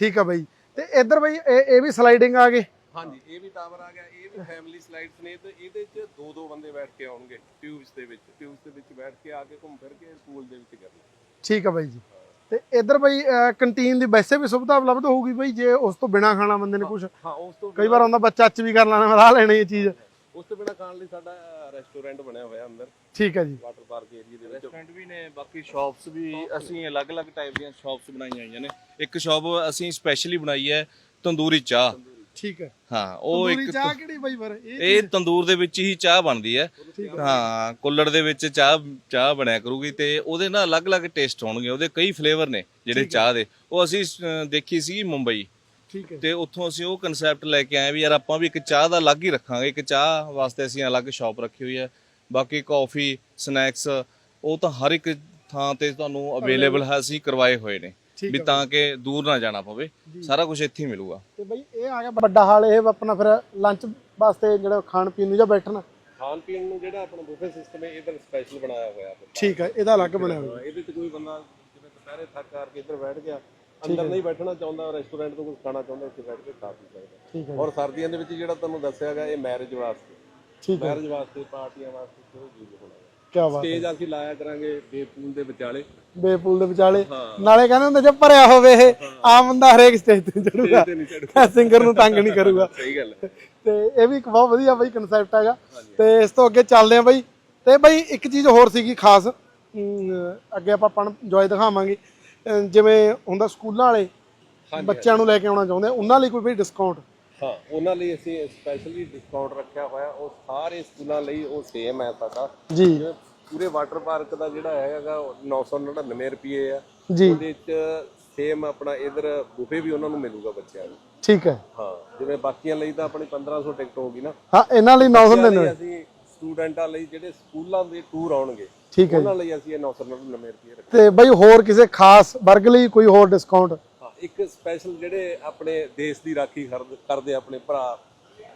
ਠੀਕ ਆ ਬਾਈ। ਤੇ ਇੱਧਰ ਬਾਈ ਇਹ ਇਹ ਵੀ ਸਲਾਈਡਿੰਗ ਆ ਗਏ। ਹਾਂਜੀ ਇਹ ਵੀ ਟਾਵਰ ਆ ਗਿਆ ਇਹ ਵੀ ਫੈਮਿਲੀ ਸਲਾਈਡਸ ਨੇ ਤੇ ਇਹਦੇ 'ਚ ਦੋ ਦੋ ਬੰਦੇ ਬੈਠ ਕੇ ਆਉਣਗੇ ਟਿਊਬਸ ਦੇ ਵਿੱਚ ਟਿਊਬਸ ਦੇ ਵਿੱਚ ਬੈਠ ਕੇ ਆ ਕੇ ਘੁੰਮ ਫਿਰ ਕੇ ਪੂਲ ਦੇ ਵਿੱਚ ਕਰਨਾ। ਠੀਕ ਆ ਬਾਈ ਜੀ। ਤੇ ਇੱਧਰ ਬਾਈ ਕੰਟੀਨ ਦੀ ਵੈਸੇ ਵੀ ਸੁਵਿਧਾ ਉਪਲਬਧ ਹੋਊਗੀ ਬਾਈ ਜੇ ਉਸ ਤੋਂ ਬਿਨਾ ਖਾਣਾ ਬੰਦੇ ਨੇ ਕੁਝ ਹਾਂ ਉਸ ਤੋਂ ਕਈ ਵਾਰ ਆਉਂਦਾ ਬੱਚਾ ਚ ਵੀ ਕਰ ਲੈਣਾ ਮੈਂ ਰਾਹ ਲੈਣੀ ਇਹ ਚੀਜ਼। ਉਸ ਤੋਂ ਬਿਨਾ ਖਾਣ ਲਈ ਸਾਡਾ ਰੈਸਟੋਰੈਂਟ ਬਣਿਆ ਹੋਇਆ ਅੰਦਰ। ਠੀਕ ਹੈ ਜੀ। ਵਾਟਰ ਪਾਰਕ ਏਰੀਆ ਦੇ ਵਿੱਚ। ਰੈਸਟੋਰੈਂਟ ਵੀ ਨੇ ਬਾਕੀ ਸ਼ਾਪਸ ਵੀ ਅਸੀਂ ਅਲੱਗ-ਅਲੱਗ ਟਾਈਪ ਦੀਆਂ ਸ਼ਾਪਸ ਬਣਾਈਆਂ ਹੋਈਆਂ ਨੇ। ਇੱਕ ਸ਼ਾਪ ਅਸੀਂ ਸਪੈਸ਼ਲੀ ਬਣਾਈ ਹੈ ਤੰਦੂਰੀ ਚਾਹ। ਠੀਕ ਹੈ। ਹਾਂ ਉਹ ਤੰਦੂਰੀ ਇੱਕ ਚਾਹ ਕਿਹੜੀ ਬਾਈ ਫਿਰ? ਇਹ ਤੰਦੂਰ ਦੇ ਵਿੱਚ ਹੀ ਚਾਹ ਬਣਦੀ ਹੈ। ਹਾਂ। ਕੁੱਲੜ ਦੇ ਵਿੱਚ ਚਾਹ ਚਾਹ ਬਣਿਆ ਕਰੂਗੀ ਤੇ ਉਹਦੇ ਨਾਲ ਅਲੱਗ-ਅਲੱਗ ਟੇਸਟ ਹੋਣਗੇ ਉਹਦੇ ਕਈ ਫਲੇਵਰ ਨੇ ਜਿਹੜੇ ਚਾਹ ਦੇ। ਉਹ ਅਸੀਂ ਦੇਖੀ ਸੀ ਮੁੰਬਈ। ਠੀਕ ਹੈ। ਤੇ ਉੱਥੋਂ ਅਸੀਂ ਉਹ ਕਨਸੈਪਟ ਲੈ ਕੇ ਆਏ ਵੀ ਯਾਰ ਆਪਾਂ ਵੀ ਇੱਕ ਚਾਹ ਦਾ ਅਲੱਗ ਹੀ ਰੱਖਾਂਗੇ। ਇੱਕ ਚਾਹ ਵਾਸਤੇ ਅਸੀਂ ਅਲੱਗ ਸ਼ਾਪ ਰੱਖੀ ਹੋਈ ਹੈ। ਬਾਕੀ ਕਾਫੀ ਸਨੈਕਸ ਉਹ ਤਾਂ ਹਰ ਇੱਕ ਥਾਂ ਤੇ ਤੁਹਾਨੂੰ ਅਵੇਲੇਬਲ ਹੈ ਅਸੀਂ ਕਰਵਾਏ ਹੋਏ ਨੇ। ਠੀਕ ਵੀ ਤਾਂ ਕਿ ਦੂਰ ਨਾ ਜਾਣਾ ਪਵੇ। ਸਾਰਾ ਕੁਝ ਇੱਥੇ ਹੀ ਮਿਲੂਗਾ। ਤੇ ਬਾਈ ਇਹ ਆ ਗਿਆ ਵੱਡਾ ਹਾਲ ਇਹ ਆਪਣਾ ਫਿਰ ਲੰਚ ਵਾਸਤੇ ਜਿਹੜਾ ਖਾਣ ਪੀਣ ਨੂੰ ਜਾਂ ਬੈਠਣਾ। ਖਾਣ ਪੀਣ ਨੂੰ ਜਿਹੜਾ ਆਪਣਾ ਬੁਫੇ ਸਿਸਟਮ ਹੈ ਇਹਦਾ ਸਪੈਸ਼ਲ ਬਣਾਇਆ ਹੋਇਆ ਠੀਕ ਹੈ ਇਹਦਾ ਅਲੱਗ ਬਣਿਆ ਹੋਇਆ। ਇਹਦੇ 'ਚ ਕੋਈ ਬੰਦਾ ਜਿਵੇਂ ਦੁਪਹਿਰੇ ਥੱਕ ਕਰਕੇ ਇੱਧਰ ਬੈਠ ਗਿਆ ਅੰਦਰ ਨਹੀਂ ਬੈਠਣਾ ਚਾਹੁੰਦਾ ਰੈਸਟੋਰੈਂਟ ਤੋਂ ਕੁਝ ਖਾਣਾ ਚਾਹੁੰਦਾ ਉੱਥੇ ਬੈਠ ਕੇ ਖਾ ਪੀ ਸਕਦਾ। ਠੀਕ ਹੈ। ਔਰ ਸਰਦੀਆਂ ਦੇ ਵਿੱਚ ਜਿਹੜਾ ਤੁਹਾਨੂੰ ਦੱਸਿਆਗਾ ਇਹ ਮੈਰਿਜ ਵਾਸਤੇ। ਠੀਕ ਹੈ। ਮੈਰਿਜ ਵਾਸਤੇ ਪਾਰਟੀਆਂ ਵਾਸਤੇ ਕੋਈ ਯੂਜ਼ ਹੋਣਾ ਹੈ? ਕੀ ਬਾਤ ਸਟੇਜ ਅਸੀਂ ਲਾਇਆ ਕਰਾਂਗੇ ਬੇ ਪੂਲ ਦੇ ਵਿਚਾਲੇ। ਬੇਪੂਲ ਦੇ ਵਿਚਾਲੇ। ਨਾਲੇ ਕਹਿੰਦੇ ਹੁੰਦੇ ਜੇ ਭਰਿਆ ਹੋਵੇ ਇਹ ਆਮ ਬੰਦਾ ਹਰੇਕ ਸਟੇਜ ਤੇ ਚੜੂਗਾ ਤੇ ਨਹੀਂ ਸਿੰਗਰ ਨੂੰ ਤੰਗ ਨਹੀਂ ਕਰੂਗਾ। ਸਹੀ ਗੱਲ ਹੈ। ਤੇ ਇਹ ਵੀ ਇੱਕ ਬਹੁਤ ਵਧੀਆ ਬਈ ਕਨਸੈਪਟ ਹੈਗਾ। ਤੇ ਇਸ ਤੋਂ ਅੱਗੇ ਚੱਲਦੇ ਆ ਬਈ। ਤੇ ਬਈ ਇੱਕ ਚੀਜ਼ ਹੋਰ ਸੀਗੀ ਖਾਸ। ਅਮ, ਅੱਗੇ ਆਪਾਂ ਪਣ ਇੰਜੋਏ ਦਿਖਾਵਾਂਗੇ। ਅਮ, ਜਿਵੇਂ ਹੁੰਦਾ ਸਕੂਲਾਂ ਵਾਲੇ ਬੱਚਿਆਂ ਨੂੰ ਲੈ ਕੇ ਆਉਣਾ ਚਾਹੁੰਦੇ ਆ ਉਹਨਾਂ ਲਈ ਕੋਈ ਵੀ ਡਿਸਕਾਊਂਟ ਹਾਂ ਉਹਨਾਂ ਲਈ ਅਸੀਂ ਸਪੈਸ਼ਲੀ ਡਿਸਕਾਊਂਟ ਰੱਖਿਆ ਹੋਇਆ ਉਹ ਸਾਰੇ ਸਕੂਲਾਂ ਲਈ ਉਹ ਸੇਮ ਹੈ ਸਾਡਾ। ਜੀ। ਜਿਵੇਂ ਪੂਰੇ ਵਾਟਰ ਪਾਰਕ ਦਾ ਜਿਹੜਾ ਹੈਗਾ ਉਹ 999 ਰੁਪਏ ਆ। ਜੀ। ਉਹਦੇ ਵਿੱਚ ਸੇਮ ਆਪਣਾ ਇਧਰ ਬੁਫੇ ਵੀ ਉਹਨਾਂ ਨੂੰ ਮਿਲੂਗਾ ਬੱਚਿਆਂ ਨੂੰ। ਠੀਕ ਹੈ। ਹਾਂ ਜਿਵੇਂ ਬਾਕੀਆਂ ਲਈ ਤਾਂ ਆਪਣੀ 1500 ਟਿਕਟ ਹੋਗੀ ਨਾ। ਹਾਂ ਇਹਨਾਂ ਲਈ 999 ਲਈ ਅਸੀਂ ਸਟੂਡੈਂਟਾਂ ਲਈ ਜਿਹੜੇ ਸਕੂਲਾਂ ਦੇ ਟੂਰ ਆਉਣਗੇ ਠੀਕ ਹੈ ਉਹਨਾਂ ਲਈ ਅਸੀਂ ਇਹ 999 ਰੁਪਏ ਰੱਖੇ ਤੇ ਬਈ ਹੋਰ ਕਿਸੇ ਖਾਸ ਵਰਗ ਲਈ ਕੋਈ ਹੋਰ ਡਿਸਕਾਊਂਟ ਇੱਕ ਸਪੈਸ਼ਲ ਜਿਹੜੇ ਆਪਣੇ ਦੇਸ਼ ਦੀ ਰਾਖੀ ਕਰਦ- ਕਰਦੇ ਆਪਣੇ ਭਰਾ।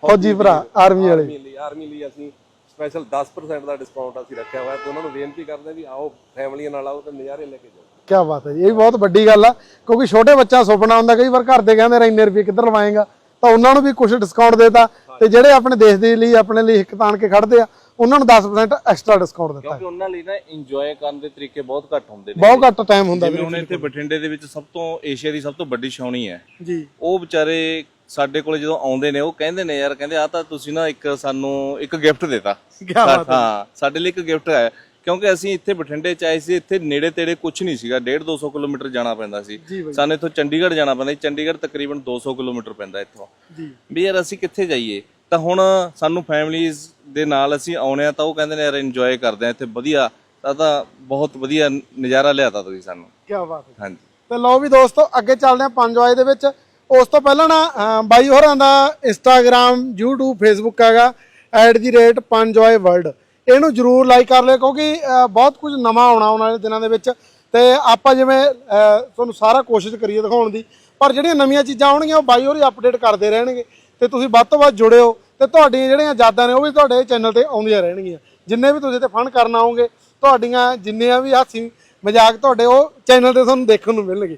ਫੌਜੀ ਭਰਾ ਆਰਮੀ ਵਾਲੇ। ਆਰਮੀ ਲਈ ਆਰਮੀ ਲਈ ਅਸੀਂ ਸਪੈਸ਼ਲ 10% ਦਾ ਡਿਸਕਾਊਂਟ ਅਸੀਂ ਰੱਖਿਆ ਹੋਇਆ ਤੇ ਉਹਨਾਂ ਨੂੰ ਬੇਨਤੀ ਕਰਦੇ ਹਾਂ ਵੀ ਆਓ ਫੈਮਲੀਆਂ ਨਾਲ ਆਓ ਤੇ ਨਜ਼ਾਰੇ ਲੈ ਕੇ ਜਾਓ। ਕੀ ਬਾਤ ਹੈ ਜੀ ਇਹ ਵੀ ਬਹੁਤ ਵੱਡੀ ਗੱਲ ਆ ਕਿਉਂਕਿ ਛੋਟੇ ਬੱਚਾ ਸੁਪਨਾ ਹੁੰਦਾ ਕਈ ਵਾਰ ਘਰ ਦੇ ਕਹਿੰਦੇ ਰੇ ਇੰਨੇ ਰੁਪਏ ਕਿੱਧਰ ਲਵਾਏਗਾ ਤਾਂ ਉਹਨਾਂ ਨੂੰ ਵੀ ਕੁਝ ਡਿਸਕਾਊਂਟ ਦੇਤਾ। ਤੇ ਜਿਹੜੇ ਆਪਣੇ ਦੇਸ਼ ਦੇ ਲਈ ਆਪਣੇ ਲਈ ਹਿੱਕ ਤਾਣ ਕੇ ਖੜਦੇ ਆ ਉਹਨਾਂ ਨੂੰ 10% ਐਕਸਟਰਾ ਡਿਸਕਾਊਂਟ ਦਿੱਤਾ ਕਿਉਂਕਿ ਉਹਨਾਂ ਲਈ ਨਾ ਇੰਜੋਏ ਕਰਨ ਦੇ ਤਰੀਕੇ ਬਹੁਤ ਘੱਟ ਹੁੰਦੇ ਨੇ। ਬਹੁਤ ਘੱਟ ਟਾਈਮ ਹੁੰਦਾ ਜਿਵੇਂ ਹੁਣ ਇੱਥੇ ਬਠਿੰਡੇ ਦੇ ਵਿੱਚ ਸਭ ਤੋਂ ਏਸ਼ੀਆ ਦੀ ਸਭ ਤੋਂ ਵੱਡੀ ਛਾਉਣੀ ਹੈ। ਜੀ। ਉਹ ਵਿਚਾਰੇ ਸਾਡੇ ਕੋਲ ਜਦੋਂ ਆਉਂਦੇ ਨੇ ਉਹ ਕਹਿੰਦੇ ਨੇ ਯਾਰ ਕਹਿੰਦੇ ਆ ਤਾਂ ਤੁਸੀਂ ਨਾ ਇੱਕ ਸਾਨੂੰ ਇੱਕ ਗਿਫਟ ਦਿੱਤਾ। ਕੀ ਬਾਤ ਹੈ। ਹਾਂ ਸਾਡੇ ਲਈ ਇੱਕ ਗਿਫਟ ਹੈ। ਕਿਉਂਕਿ ਅਸੀਂ ਇੱਥੇ ਬਠਿੰਡੇ ਚ ਆਏ ਸੀ ਇੱਥੇ ਨੇੜੇ ਤੇੜੇ ਕੁਝ ਨਹੀਂ ਸੀਗਾ। 1.5 200 ਕਿਲੋਮੀਟਰ ਜਾਣਾ ਪੈਂਦਾ ਸੀ। ਸਾਨੂੰ ਇੱਥੋਂ ਚੰਡੀਗੜ੍ਹ ਜਾਣਾ ਪੈਂਦਾ ਸੀ। ਚੰਡੀਗੜ੍ਹ ਤਕਰੀਬਨ 200 ਕਿਲੋਮੀਟਰ ਪੈਂਦਾ ਇੱਥੋਂ। ਜੀ। ਵੀ ਯਾਰ ਅਸੀਂ ਕਿੱਥੇ ਜਾਈਏ? ਤਾਂ ਹੁਣ ਸਾਨੂੰ ਫੈਮਲੀਜ਼ ਦੇ ਨਾਲ ਅਸੀਂ ਆਉਣੇ ਆ ਤਾਂ ਉਹ ਕਹਿੰਦੇ ਨੇ ਯਾਰ ਇੰਜੋਏ ਕਰਦੇ ਆ ਇੱਥੇ ਵਧੀਆ ਤਾਂ ਤਾਂ ਬਹੁਤ ਵਧੀਆ ਨਜ਼ਾਰਾ ਲਿਆਤਾ ਤੁਸੀਂ ਸਾਨੂੰ। ਕੀ ਬਾਤ ਹੈ। ਹਾਂਜੀ। ਤੇ ਲਓ ਵੀ ਦੋਸਤੋ ਅੱਗੇ ਚੱਲਦੇ ਆ ਪੰਜ ਵਾਏ ਦੇ ਵਿੱਚ। ਉਸ ਤੋਂ ਪਹਿਲਾਂ ਨਾ ਬਾਈ ਹੋਰਾਂ ਦਾ ਇੰਸਟਾਗ੍ਰam YouTube Facebook ਹੈਗਾ @the ਪੰਜ ਵਾਏ ਵਰਲਡ ਇਹਨੂੰ ਜਰੂਰ ਲਾਈਕ ਕਰ ਲਿਓ ਕਿਉਂਕਿ ਬਹੁਤ ਕੁਝ ਨਵਾਂ ਆਉਣਾ ਆਉਣ ਵਾਲੇ ਦਿਨਾਂ ਦੇ ਵਿੱਚ। ਤੇ ਆਪਾਂ ਜਿਵੇਂ ਤੁਹਾਨੂੰ ਸਾਰਾ ਕੋਸ਼ਿਸ਼ ਕਰੀਏ ਦਿਖਾਉਣ ਦੀ ਪਰ ਜਿਹੜੀਆਂ ਨਵੀਆਂ ਚੀਜ਼ਾਂ ਆਉਣਗੀਆਂ ਉਹ ਬਾਈ ਹੋਰੀ ਅਪਡੇਟ ਕਰਦੇ ਰਹਿਣਗੇ। ਤੇ ਤੁਸੀਂ ਵੱਧ ਤੋਂ ਵੱਧ ਜੁੜਿਓ ਤੇ ਤੁਹਾਡੀਆਂ ਜਿਹੜੀਆਂ ਯਾਦਾਂ ਨੇ ਉਹ ਵੀ ਤੁਹਾਡੇ ਚੈਨਲ ਤੇ ਆਉਂਦੀਆਂ ਰਹਿਣਗੀਆਂ। ਜਿੰਨੇ ਵੀ ਤੁਸੀਂ ਤੇ ਫਨ ਕਰਨ ਆਓਗੇ, ਤੁਹਾਡੀਆਂ ਜਿੰਨੀਆਂ ਵੀ ਹਾਸੀ ਮਜ਼ਾਕ ਤੁਹਾਡੇ ਉਹ ਚੈਨਲ ਤੇ ਤੁਹਾਨੂੰ ਦੇਖਣ ਨੂੰ ਮਿਲਣਗੇ।